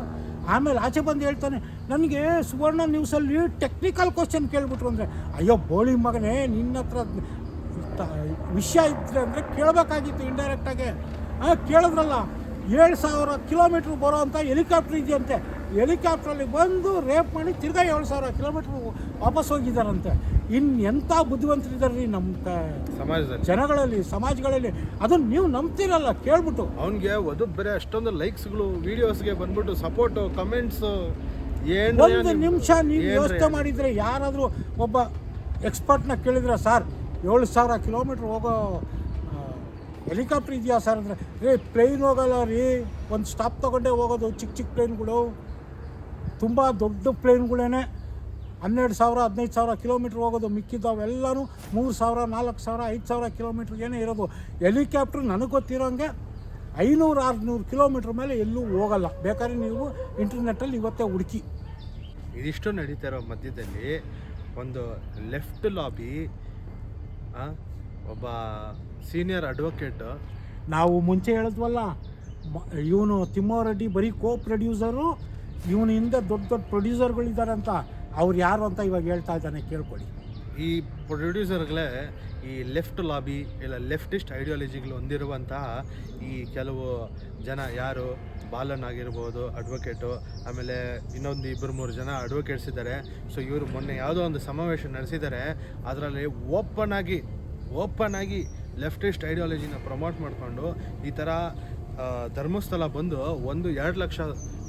B: ಆಮೇಲೆ ಆಚೆ ಬಂದು ಹೇಳ್ತಾನೆ, ನನಗೆ ಸುವರ್ಣ ನ್ಯೂಸಲ್ಲಿ ಟೆಕ್ನಿಕಲ್ ಕ್ವಶನ್ ಕೇಳಿಬಿಟ್ರು ಅಂದರೆ, ಅಯ್ಯೋ, ಬೋಳಿ ಮಗನೇ, ನಿನ್ನ ಹತ್ರ ವಿಷಯ ಇದ್ರೆ ಅಂದರೆ ಕೇಳಬೇಕಾಗಿತ್ತು ಇಂಡೈರೆಕ್ಟಾಗೆ ಕೇಳಿದ್ರಲ್ಲ, ಏಳು ಸಾವಿರ ಕಿಲೋಮೀಟ್ರ್ ಬರೋ ಅಂಥ ಹೆಲಿಕಾಪ್ಟ್ರ್ ಇದೆಯಂತೆ ಹೆಲಿಕಾಪ್ಟ್ರಲ್ಲಿ ಬಂದು ರೇಪ್ ಮಾಡಿ ತಿರ್ಗಾ ಏಳು ಸಾವಿರ ಕಿಲೋಮೀಟ್ರ್ ವಾಪಸ್ ಹೋಗಿದ್ದಾರಂತೆ. ಇನ್ನು ಎಂಥ ಬುದ್ಧಿವಂತರಿದ್ದಾರೆ ರೀ ನಮ್ಮ ಕ-
A: ಸಮಾಜದಲ್ಲಿ?
B: ಜನಗಳಲ್ಲಿ ಸಮಾಜಗಳಲ್ಲಿ ಅದನ್ನು ನೀವು ನಂಬ್ತಿರಲ್ಲ ಕೇಳ್ಬಿಟ್ಟು.
A: ಅವನಿಗೆ ವಧು ಬೇರೆ ಅಷ್ಟೊಂದು ಲೈಕ್ಸ್ಗಳು ವಿಡಿಯೋಸ್ಗೆ ಬಂದ್ಬಿಟ್ಟು ಸಪೋರ್ಟು ಕಮೆಂಟ್ಸ್ ಏನು
B: ಒಂದು ನಿಮಿಷ ನೀವು ಯೋಚನೆ ಮಾಡಿದರೆ ಯಾರಾದರೂ ಒಬ್ಬ ಎಕ್ಸ್ಪರ್ಟ್ನ ಕೇಳಿದ್ರೆ ಸರ್ ಏಳು ಸಾವಿರ ಕಿಲೋಮೀಟ್ರ್ ಹೋಗೋ ಹೆಲಿಕಾಪ್ಟರ್ ಇದೆಯಾ ಸರ್? ಅಂದರೆ ರೀ ಪ್ಲೇನ್ ಹೋಗಲ್ಲ ರೀ. ಒಂದು ಸ್ಟಾಪ್ ತೊಗೊಂಡೇ ಹೋಗೋದು ಚಿಕ್ಕ ಚಿಕ್ಕ ಪ್ಲೇನ್ಗಳು ತುಂಬ ದೊಡ್ಡ ಪ್ಲೇನ್ಗಳೇ ಹನ್ನೆರಡು ಸಾವಿರ ಹದಿನೈದು ಸಾವಿರ ಕಿಲೋಮೀಟ್ರ್ ಹೋಗೋದು ಮಿಕ್ಕಿದ್ದಾವೆಲ್ಲನೂ ಮೂರು ಸಾವಿರ ನಾಲ್ಕು ಸಾವಿರ ಐದು ಸಾವಿರ ಕಿಲೋಮೀಟ್ರಿಗೇನೆ ಇರೋದು. ಹೆಲಿಕಾಪ್ಟ್ರ್ ನನಗೆ ಗೊತ್ತಿರೋಂಗೆ ಐನೂರು ಆರುನೂರು ಕಿಲೋಮೀಟ್ರ್ ಮೇಲೆ ಎಲ್ಲೂ ಹೋಗಲ್ಲ. ಬೇಕಾದ್ರೆ ನೀವು ಇಂಟರ್ನೆಟ್ಟಲ್ಲಿ ಇವತ್ತೇ ಹುಡುಕಿ.
A: ಇದಿಷ್ಟು ನಡೀತಾ ಇರೋ ಮಧ್ಯದಲ್ಲಿ ಒಂದು ಲೆಫ್ಟ್ ಲಾಬಿ ಒಬ್ಬ ಸೀನಿಯರ್ ಅಡ್ವೊಕೇಟ್.
B: ನಾವು ಮುಂಚೆ ಹೇಳಿದ್ವಲ್ಲ ಇವನು ತಿಮ್ಮಾರೆಡ್ಡಿ ಬರೀ ಕೋ ಪ್ರೊಡ್ಯೂಸರು ಇವನಿಂದ ಹಿಂದೆ ದೊಡ್ಡ ದೊಡ್ಡ ಪ್ರೊಡ್ಯೂಸರ್ಗಳಿದ್ದಾರೆ ಅಂತ. ಅವ್ರು ಯಾರು ಅಂತ ಇವಾಗ ಹೇಳ್ತಾ ಇದ್ದಾನೆ ಕೇಳ್ಕೊಳ್ಳಿ.
A: ಈ ಪ್ರೊಡ್ಯೂಸರ್ಗಳೇ ಈ ಲೆಫ್ಟ್ ಲಾಬಿ ಇಲ್ಲ ಲೆಫ್ಟಿಸ್ಟ್ ಐಡಿಯಾಲಜಿಗಳು ಹೊಂದಿರುವಂತಹ ಈ ಕೆಲವು ಜನ ಯಾರು? ಬಾಲನ್ ಆಗಿರ್ಬೋದು ಅಡ್ವೊಕೇಟು ಆಮೇಲೆ ಇನ್ನೊಂದು ಇಬ್ಬರು ಮೂರು ಜನ ಅಡ್ವೊಕೇಟ್ಸ್ ಇದ್ದಾರೆ. ಸೊ ಇವರು ಮೊನ್ನೆ ಯಾವುದೋ ಒಂದು ಸಮಾವೇಶ ನಡೆಸಿದ್ದಾರೆ. ಅದರಲ್ಲಿ ಓಪನ್ ಆಗಿ ಓಪನ್ ಆಗಿ ಲೆಫ್ಟಿಸ್ಟ್ ಐಡಿಯಾಲಜಿನ ಪ್ರಮೋಟ್ ಮಾಡಿಕೊಂಡು ಈ ಥರ ಧರ್ಮಸ್ಥಳ ಬಂದು ಒಂದು ಎರಡು ಲಕ್ಷ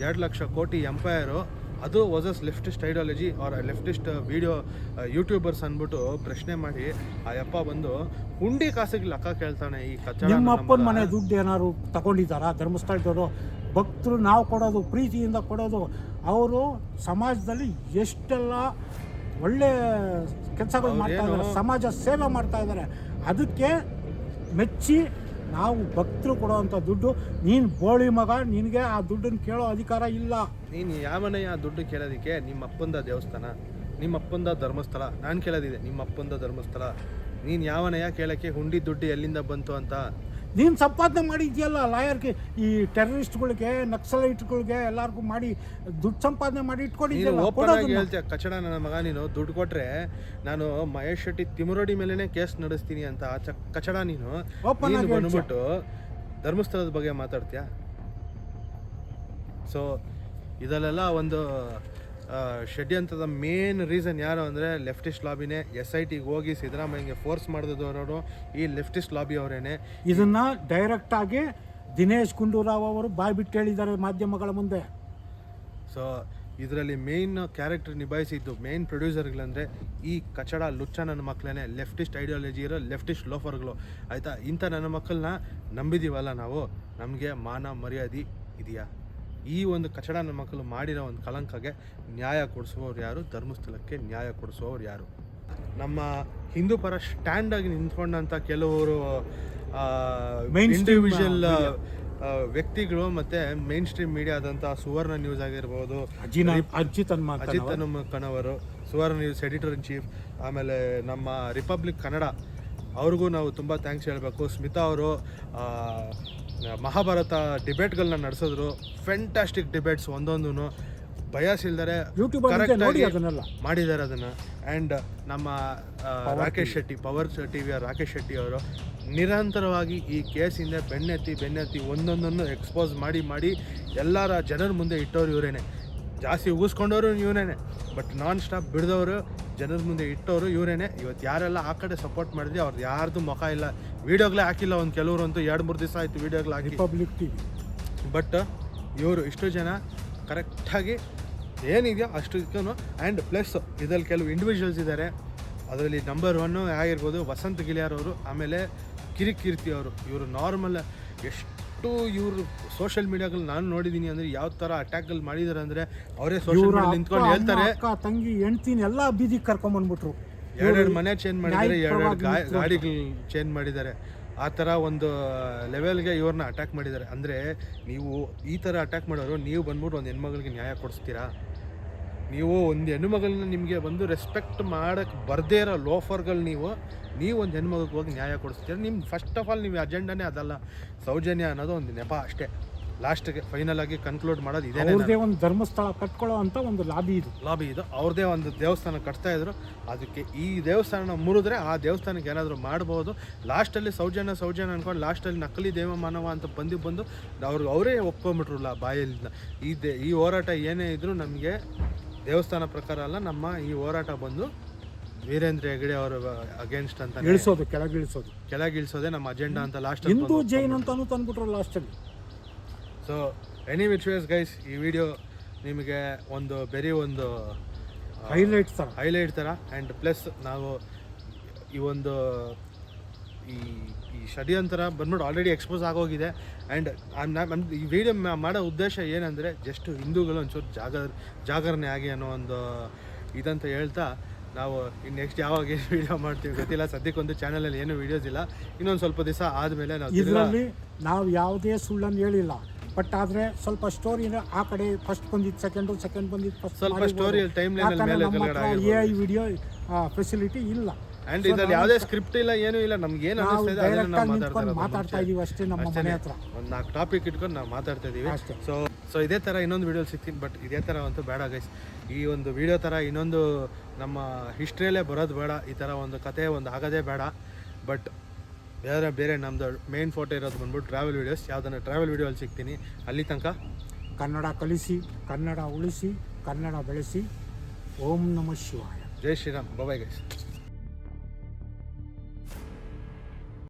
A: ಎರಡು ಲಕ್ಷ ಕೋಟಿ ಎಂಪೈರು ಅದು ವಾಸಸ್ ಲೆಫ್ಟಿಸ್ಟ್ ಐಡಿಯಾಲಜಿ ಅವ್ರ ಲೆಫ್ಟಿಸ್ಟ್ ವಿಡಿಯೋ ಯೂಟ್ಯೂಬರ್ಸ್ ಅಂದ್ಬಿಟ್ಟು ಪ್ರಶ್ನೆ ಮಾಡಿ ಆ ಅಪ್ಪ ಬಂದು ಹುಂಡಿ ಕಾಸಿಗೆ ಲೆಕ್ಕ ಕೇಳ್ತಾನೆ ಈ ಕಚ್ಚಡ
B: ನಿಮ್ಮ ಅಪ್ಪನ ಮನೆ ದುಡ್ಡು ಏನಾದ್ರು ತಗೊಂಡಿದ್ದಾರಾ? ಧರ್ಮಸ್ಥಳದವರು ಭಕ್ತರು ನಾವು ಕೊಡೋದು ಪ್ರೀತಿಯಿಂದ ಕೊಡೋದು ಅವರು ಸಮಾಜದಲ್ಲಿ ಎಷ್ಟೆಲ್ಲ ಒಳ್ಳೆ ಕೆಲಸಗಳು ಮಾಡ್ತಾ ಇದ್ದಾರೆ ಸಮಾಜ ಸೇವೆ ಮಾಡ್ತಾ ಇದ್ದಾರೆ ಅದಕ್ಕೆ ಮೆಚ್ಚಿ ನಾವು ಭಕ್ತರು ಕೊಡುವಂಥ ದುಡ್ಡು. ನೀನು ಬೋಳಿ ಮಗ, ನಿನಗೆ ಆ ದುಡ್ಡನ್ನು ಕೇಳೋ ಅಧಿಕಾರ ಇಲ್ಲ.
A: ನೀನು ಆ ದುಡ್ಡು ಕೇಳೋದಕ್ಕೆ ನಿಮ್ಮ ಅಪ್ಪಂದ ದೇವಸ್ಥಾನ ನಿಮ್ಮ ಅಪ್ಪಂದ ಧರ್ಮಸ್ಥಳ, ನಾನು ಕೇಳೋದಿದೆ ನಿಮ್ಮ ಅಪ್ಪಂದ ಧರ್ಮಸ್ಥಳ. ನೀನು ಯಾವನೆಯ ಕೇಳೋಕ್ಕೆ ಹುಂಡಿ ದುಡ್ಡು ಎಲ್ಲಿಂದ ಬಂತು ಅಂತ
B: ನೀನು ಸಂಪಾದನೆ ಮಾಡಿದ್ಯಲ್ಲ ಲಾಯರ್ಗೆ ಈ ಟೆರರಿಸ್ಟ್ಗಳಿಗೆ ನಕ್ಸಲೈಟ್ಗಳಿಗೆ ಎಲ್ಲರಿಗೂ ಮಾಡಿ ದುಡ್ಡು ಸಂಪಾದನೆ ಮಾಡಿ
A: ಇಟ್ಕೊಂಡಿದ್ದೀನಿ
B: ಇಟ್ಕೊಂಡಿದ್ಯಲ್ಲ
A: ಕಚಡ ನನ್ನ ಮಗ ನೀನು ದುಡ್ಡು ಕೊಟ್ರೆ ನಾನು ಮಹೇಶ್ ಶೆಟ್ಟಿ ತಿಮುರೋಡಿ ಮೇಲೇನೇ ಕೇಸ್ ನಡೆಸ್ತೀನಿ ಅಂತ ಕಚಡ ನೀನು.
B: ಓಪನ್.
A: ಬಂದ್ಬಿಟ್ಟು ಧರ್ಮಸ್ಥಳದ ಬಗ್ಗೆ ಮಾತಾಡ್ತೀಯ? ಸೊ ಇದಲ್ಲೆಲ್ಲ ಒಂದು ಷಡ್ಯಂತ್ರದ ಮೇನ್ ರೀಸನ್ ಯಾರು ಅಂದರೆ ಲೆಫ್ಟಿಸ್ಟ್ ಲಾಬಿನೇ ಎಸ್ ಐ ಟಿಗೆ ಹೋಗಿ ಸಿದ್ದರಾಮಯ್ಯಗೆ ಫೋರ್ಸ್ ಮಾಡಿದವರು ಈ ಲೆಫ್ಟಿಸ್ಟ್ ಲಾಬಿ ಅವರೇನೆ.
B: ಇದನ್ನ ಡೈರೆಕ್ಟ್ ಆಗಿ ದಿನೇಶ್ ಗುಂಡೂರಾವ್ ಅವರು ಬಾಯ್ ಬಿಟ್ಟು ಹೇಳಿದ್ದಾರೆ ಮಾಧ್ಯಮಗಳ ಮುಂದೆ.
A: ಸೊ ಇದರಲ್ಲಿ ಮೇನ್ ಕ್ಯಾರೆಕ್ಟರ್ ನಿಭಾಯಿಸಿದ್ದು ಮೇನ್ ಪ್ರೊಡ್ಯೂಸರ್ಗಳಂದರೆ ಈ ಕಚಡ ಲುಚ್ಚ ನನ್ನ ಮಕ್ಕಳೇ ಲೆಫ್ಟಿಸ್ಟ್ ಐಡಿಯಾಲಜಿ ಇರೋ ಲೆಫ್ಟಿಸ್ಟ್ ಲೋಫರ್ಗಳು ಆಯಿತಾ? ಇಂಥ ನನ್ನ ಮಕ್ಕಳನ್ನ ನಂಬಿದ್ದೀವಲ್ಲ ನಾವು? ನಮಗೆ ಮಾನ ಮರ್ಯಾದೆ ಇದೆಯಾ? ಈ ಒಂದು ಕಚಡ ನನ್ನ ಮಕ್ಕಳು ಮಾಡಿರೋ ಒಂದು ಕಲಂಕಗೆ ನ್ಯಾಯ ಕೊಡಿಸುವವ್ರು ಯಾರು? ಧರ್ಮಸ್ಥಳಕ್ಕೆ ನ್ಯಾಯ ಕೊಡಿಸುವವ್ರು ಯಾರು? ನಮ್ಮ ಹಿಂದೂ ಪರ ಸ್ಟ್ಯಾಂಡ್ ಆಗಿ ನಿಂತ್ಕೊಂಡಂಥ ಕೆಲವರು
B: ಮೈನ್
A: ಇಂಡಿವಿಜುವಲ್. ವ್ಯಕ್ತಿಗಳು ಮತ್ತೆ ಮೇನ್ ಸ್ಟ್ರೀಮ್ ಮೀಡಿಯಾ ಆದಂಥ ಸುವರ್ಣ ನ್ಯೂಸ್ ಆಗಿರ್ಬೋದು
B: Ajit
A: Ajit ಕಣವರು Suvarna news editor in chief ಆಮೇಲೆ ನಮ್ಮ ರಿಪಬ್ಲಿಕ್ ಕನ್ನಡ ಅವ್ರಿಗೂ ನಾವು ತುಂಬ ಥ್ಯಾಂಕ್ಸ್ ಹೇಳಬೇಕು. ಸ್ಮಿತಾ ಅವರು ಮಹಾಭಾರತ ಡಿಬೇಟ್ಗಳನ್ನ ನಡೆಸಿದ್ರು. ಫೆಂಟಾಸ್ಟಿಕ್ ಡಿಬೇಟ್ಸ್ ಒಂದೊಂದು ಬಯಸ್ ಇಲ್ದರೆ
B: ಯೂಟ್ಯೂಬ್ ನೋಡಿ ಅದನ್ನೆಲ್ಲ.
A: ಮಾಡಿದ್ದಾರೆ ಅದನ್ನು. ಆ್ಯಂಡ್ ನಮ್ಮ ರಾಕೇಶ್ ಶೆಟ್ಟಿ ಪವರ್ ಟಿ ವಿಯ ರಾಕೇಶ್ ಶೆಟ್ಟಿ ಅವರು ನಿರಂತರವಾಗಿ ಈ ಕೇಸಿಂದ ಬೆನ್ನೆತ್ತಿ ಬೆನ್ನೆತ್ತಿ ಒಂದೊಂದನ್ನು ಎಕ್ಸ್ಪೋಸ್ ಮಾಡಿ ಮಾಡಿ ಎಲ್ಲರ ಜನರ ಮುಂದೆ ಇಟ್ಟವ್ರು ಇವರೇನೆ. ಜಾಸ್ತಿ ಉಗಿಸ್ಕೊಂಡವರು ಇವರೇನೆ. ಬಟ್ ನಾನ್ ಸ್ಟಾಪ್ ಬಿಡ್ದವರು ಜನರ ಮುಂದೆ ಇಟ್ಟವರು ಇವರೇನೆ. ಇವತ್ತು ಯಾರೆಲ್ಲ ಆ ಕಡೆ ಸಪೋರ್ಟ್ ಮಾಡಿದ್ವಿ ಅವ್ರದ್ದು ಯಾರ್ದು ಮುಖ ಇಲ್ಲ. ವೀಡಿಯೋಗಳೇ ಹಾಕಿಲ್ಲ ಒಂದು ಕೆಲವರು ಅಂತೂ ಎರಡು ಮೂರು ದಿವಸ ಆಯಿತು ವೀಡಿಯೋಗಳು ಹಾಕಿ.
B: ರಿಪಬ್ಲಿಕ್ ಟಿ
A: ಬಟ್ ಇವರು ಇಷ್ಟು ಜನ ಕರೆಕ್ಟಾಗಿ ಏನಿದೆಯೋ ಅಷ್ಟಕ್ಕೂ ಆ್ಯಂಡ್ ಪ್ಲಸ್ ಇದರಲ್ಲಿ ಕೆಲವು ಇಂಡಿವಿಜುವಲ್ಸ್ ಇದ್ದಾರೆ ಅದರಲ್ಲಿ ನಂಬರ್ ಒನ್ನು ಆಗಿರ್ಬೋದು ವಸಂತ್ ಗಿಲಿಯಾರ್ ಅವರು ಆಮೇಲೆ ಕಿರಿಕೀರ್ತಿ ಅವರು. ಇವರು ನಾರ್ಮಲ್ ಎಷ್ಟು ಇವರು ಸೋಷಿಯಲ್ ಮೀಡಿಯಾಗಳು ನಾನು ನೋಡಿದ್ದೀನಿ ಅಂದರೆ ಯಾವ ಥರ ಅಟ್ಯಾಕಲ್ಲಿ ಮಾಡಿದ್ದಾರೆ ಅಂದರೆ ಅವರೇ ಸೋಷಿಯಲ್ ಮೀಡಿಯಾ ನಿಂತ್ಕೊಂಡು ಹೇಳ್ತಾರೆ.
B: ತಂಗಿ ಹೆಣ್ತೀನಿ ಎಲ್ಲ ಬೀದಿಗೆ ಕರ್ಕೊಂಬಂದ್ಬಿಟ್ರು
A: ಎರಡೆರಡು ಮನೆ ಚೇಂಜ್ ಮಾಡಿದ್ದಾರೆ ಎರಡೆರಡು ಗಾಡಿಗಳು ಚೇಂಜ್ ಮಾಡಿದ್ದಾರೆ. ಆ ಥರ ಒಂದು ಲೆವೆಲ್ಗೆ ಇವ್ರನ್ನ ಅಟ್ಯಾಕ್ ಮಾಡಿದ್ದಾರೆ. ಅಂದರೆ ನೀವು ಈ ಥರ ಅಟ್ಯಾಕ್ ಮಾಡೋರು ನೀವು ಬಂದ್ಬಿಟ್ಟು ಒಂದು ಹೆಣ್ಮಗಳಿಗೆ ನ್ಯಾಯ ಕೊಡಿಸ್ತೀರಾ? ನೀವು ಒಂದು ಹೆಣ್ಮಗಳನ್ನ ನಿಮಗೆ ಬಂದು ರೆಸ್ಪೆಕ್ಟ್ ಮಾಡೋಕ್ಕೆ ಬರದೇ ಇರೋ ಲೋಫರ್ಗಳು ನೀವು ನೀವು ಒಂದು ಹೆಣ್ಮಗಳಿಗೆ ಹೋಗಿ ನ್ಯಾಯ ಕೊಡಿಸ್ತೀರ? ನಿಮ್ಮ ಫಸ್ಟ್ ಆಫ್ ಆಲ್ ನೀವು ಅಜೆಂಡನೇ ಅದಲ್ಲ. ಸೌಜನ್ಯ ಅನ್ನೋದು ಒಂದು ನೆಪ ಅಷ್ಟೇ. ಲಾಸ್ಟ್ಗೆ ಫೈನಲ್ ಆಗಿ ಕನ್ಕ್ಲೂಡ್ ಮಾಡೋದು ಇದೇ
B: ಅವ್ರದೇ ಒಂದು ಧರ್ಮಸ್ಥಳ ಕಟ್ಕೊಳ್ಳೋ ಅಂತ ಒಂದು ಲಾಬಿ ಇದು.
A: ಲಾಬಿ ಇದು. ಅವ್ರದೇ ಒಂದು ದೇವಸ್ಥಾನ ಕಟ್ತಾ ಇದ್ರು. ಅದಕ್ಕೆ ಈ ದೇವಸ್ಥಾನ ಮುರಿದ್ರೆ ಆ ದೇವಸ್ಥಾನಕ್ಕೆ ಏನಾದರೂ ಮಾಡ್ಬೋದು. ಲಾಸ್ಟಲ್ಲಿ ಸೌಜನ್ಯ ಸೌಜನ್ಯ ಅನ್ಕೊಂಡು ಲಾಸ್ಟಲ್ಲಿ ನಕಲಿ ದೇವ ಮಾನವ ಅಂತ ಬಂದು ಬಂದು ಅವ್ರಿಗೆ ಅವರೇ ಒಪ್ಕೊಂಬಿಟ್ರಲ್ಲ ಬಾಯಲ್ಲಿ ಈ ದೇ ಈ ಹೋರಾಟ ಏನೇ ಇದ್ರೂ ನಮಗೆ ದೇವಸ್ಥಾನ ಪ್ರಕಾರ ಅಲ್ಲ ನಮ್ಮ ಈ ಹೋರಾಟ ಬಂದು ವೀರೇಂದ್ರ ಹೆಗಡೆ ಅವರ ಅಗೇನ್ಸ್ಟ್ ಅಂತ
B: ಇಳಿಸೋದು ಕೆಳಗೆ ಇಳಿಸೋದು
A: ಕೆಳಗಿಳಿಸೋದೇ ನಮ್ಮ ಅಜೆಂಡಾ ಅಂತ ಲಾಸ್ಟ್
B: ಹಿಂದೂ ಜೈನ್ ಅಂತಾನು ತಂದ್ಬಿಟ್ರು ಲಾಸ್ಟಲ್ಲಿ
A: so any which ways guys ಈ ವಿಡಿಯೋ ನಿಮಗೆ ಒಂದು ಬೆರಿ ಒಂದು
B: ಹೈಲೈಟ್ ಥರ
A: ಹೈಲೈಟ್ ಥರ ಆ್ಯಂಡ್ ಪ್ಲಸ್ ನಾವು ಈ ಒಂದು ಈ ಈ ಷಡ್ಯಂತರ ಬಂದ್ಬಿಟ್ಟು ಆಲ್ರೆಡಿ ಎಕ್ಸ್ಪೋಸ್ ಆಗೋಗಿದೆ. ಆ್ಯಂಡ್ ಈ ವಿಡಿಯೋ ಮಾಡೋ ಉದ್ದೇಶ ಏನಂದರೆ ಜಸ್ಟ್ ಹಿಂದೂಗಳು ಒಂಚೂರು ಜಾಗ ಜಾಗರಣೆ ಆಗಿ ಅನ್ನೋ ಒಂದು ಇದಂತ ಹೇಳ್ತಾ ನಾವು ಇನ್ನು ನೆಕ್ಸ್ಟ್ ಯಾವಾಗ ಏನು ವೀಡಿಯೋ ಮಾಡ್ತೀವಿ ಗೊತ್ತಿಲ್ಲ. ಸದ್ಯಕ್ಕೊಂದು ಚಾನಲಲ್ಲಿ ಏನು ವೀಡಿಯೋಸ್ ಇಲ್ಲ. ಇನ್ನೊಂದು ಸ್ವಲ್ಪ ದಿವಸ ಆದಮೇಲೆ ನಾವು
B: ಇದರಲ್ಲಿ ನಾವು ಯಾವುದೇ ಸುಳ್ಳನ್ನು ಹೇಳಿಲ್ಲ. ಬಟ್ ಆದರೆ ಸ್ವಲ್ಪ ಸ್ಟೋರಿ ಆ ಕಡೆ ಫಸ್ಟ್ ಬಂದಿದ್ದು ಸೆಕೆಂಡು ಸೆಕೆಂಡ್ ಬಂದಿದ್ದು ಫಸ್ಟ್
A: ಸ್ವಲ್ಪ ಸ್ಟೋರಿ ಟೈಮ್ ಲೈನಲ್ಲಿ ಮೇಲೆ
B: ಎ ಐ ವಿಡಿಯೋ ಫೆಸಿಲಿಟಿ ಇಲ್ಲ.
A: ಆ್ಯಂಡ್ ಇದರಲ್ಲಿ ಯಾವುದೇ ಸ್ಕ್ರಿಪ್ಟ್ ಇಲ್ಲ ಏನೂ ಇಲ್ಲ ನಮ್ಗೆ ಏನು
B: ನಾವು
A: ಅನಿಸ್ತಾ ಅದನ್ನ ನಾವು ಮಾತಾಡ್ತಾ
B: ಇದೀವಿ ಅಷ್ಟೇ ನಮ್ಮ ಮನೆ ಹತ್ರ.
A: ಒಂದು ನಾಲ್ಕು ಟಾಪಿಕ್ ಇಟ್ಕೊಂಡು ನಾವು ಮಾತಾಡ್ತಾ ಇದೀವಿ.
B: ಅಷ್ಟೇ.
A: ಸೊ ಸೊ ಇದೇ ಥರ ಇನ್ನೊಂದು ವಿಡಿಯೋ ಸಿಗ್ತೀನಿ ಬಟ್ ಇದೇ ಥರ ಅಂತೂ ಬೇಡ ಗೈಸ್ ಈ ಒಂದು ವಿಡಿಯೋ ಥರ ಇನ್ನೊಂದು ನಮ್ಮ ಹಿಸ್ಟ್ರಿಯಲ್ಲೇ ಬರೋದು ಬೇಡ ಈ ಥರ ಒಂದು ಕತೆ ಒಂದು ಆಗೋದೇ ಬೇಡ. ಬಟ್ ಬೇರೆ ಬೇರೆ ನಮ್ಮದು ಮೇನ್ ಫೋಟೋ ಇರೋದು ಬಂದ್ಬಿಟ್ಟು ಟ್ರಾವೆಲ್ ವೀಡಿಯೋಸ್ ಯಾವುದನ್ನ ಟ್ರಾವೆಲ್ ವೀಡಿಯೋಲ್ಲಿ ಸಿಗ್ತೀನಿ. ಅಲ್ಲಿ ತನಕ?
B: ಕನ್ನಡ ಕಲಿಸಿ ಕನ್ನಡ ಉಳಿಸಿ ಕನ್ನಡ ಬೆಳೆಸಿ. ಓಂ ನಮಃ ಶಿವಾಯ.
A: ಜೈ ಶ್ರೀರಾಮ್. Bye guys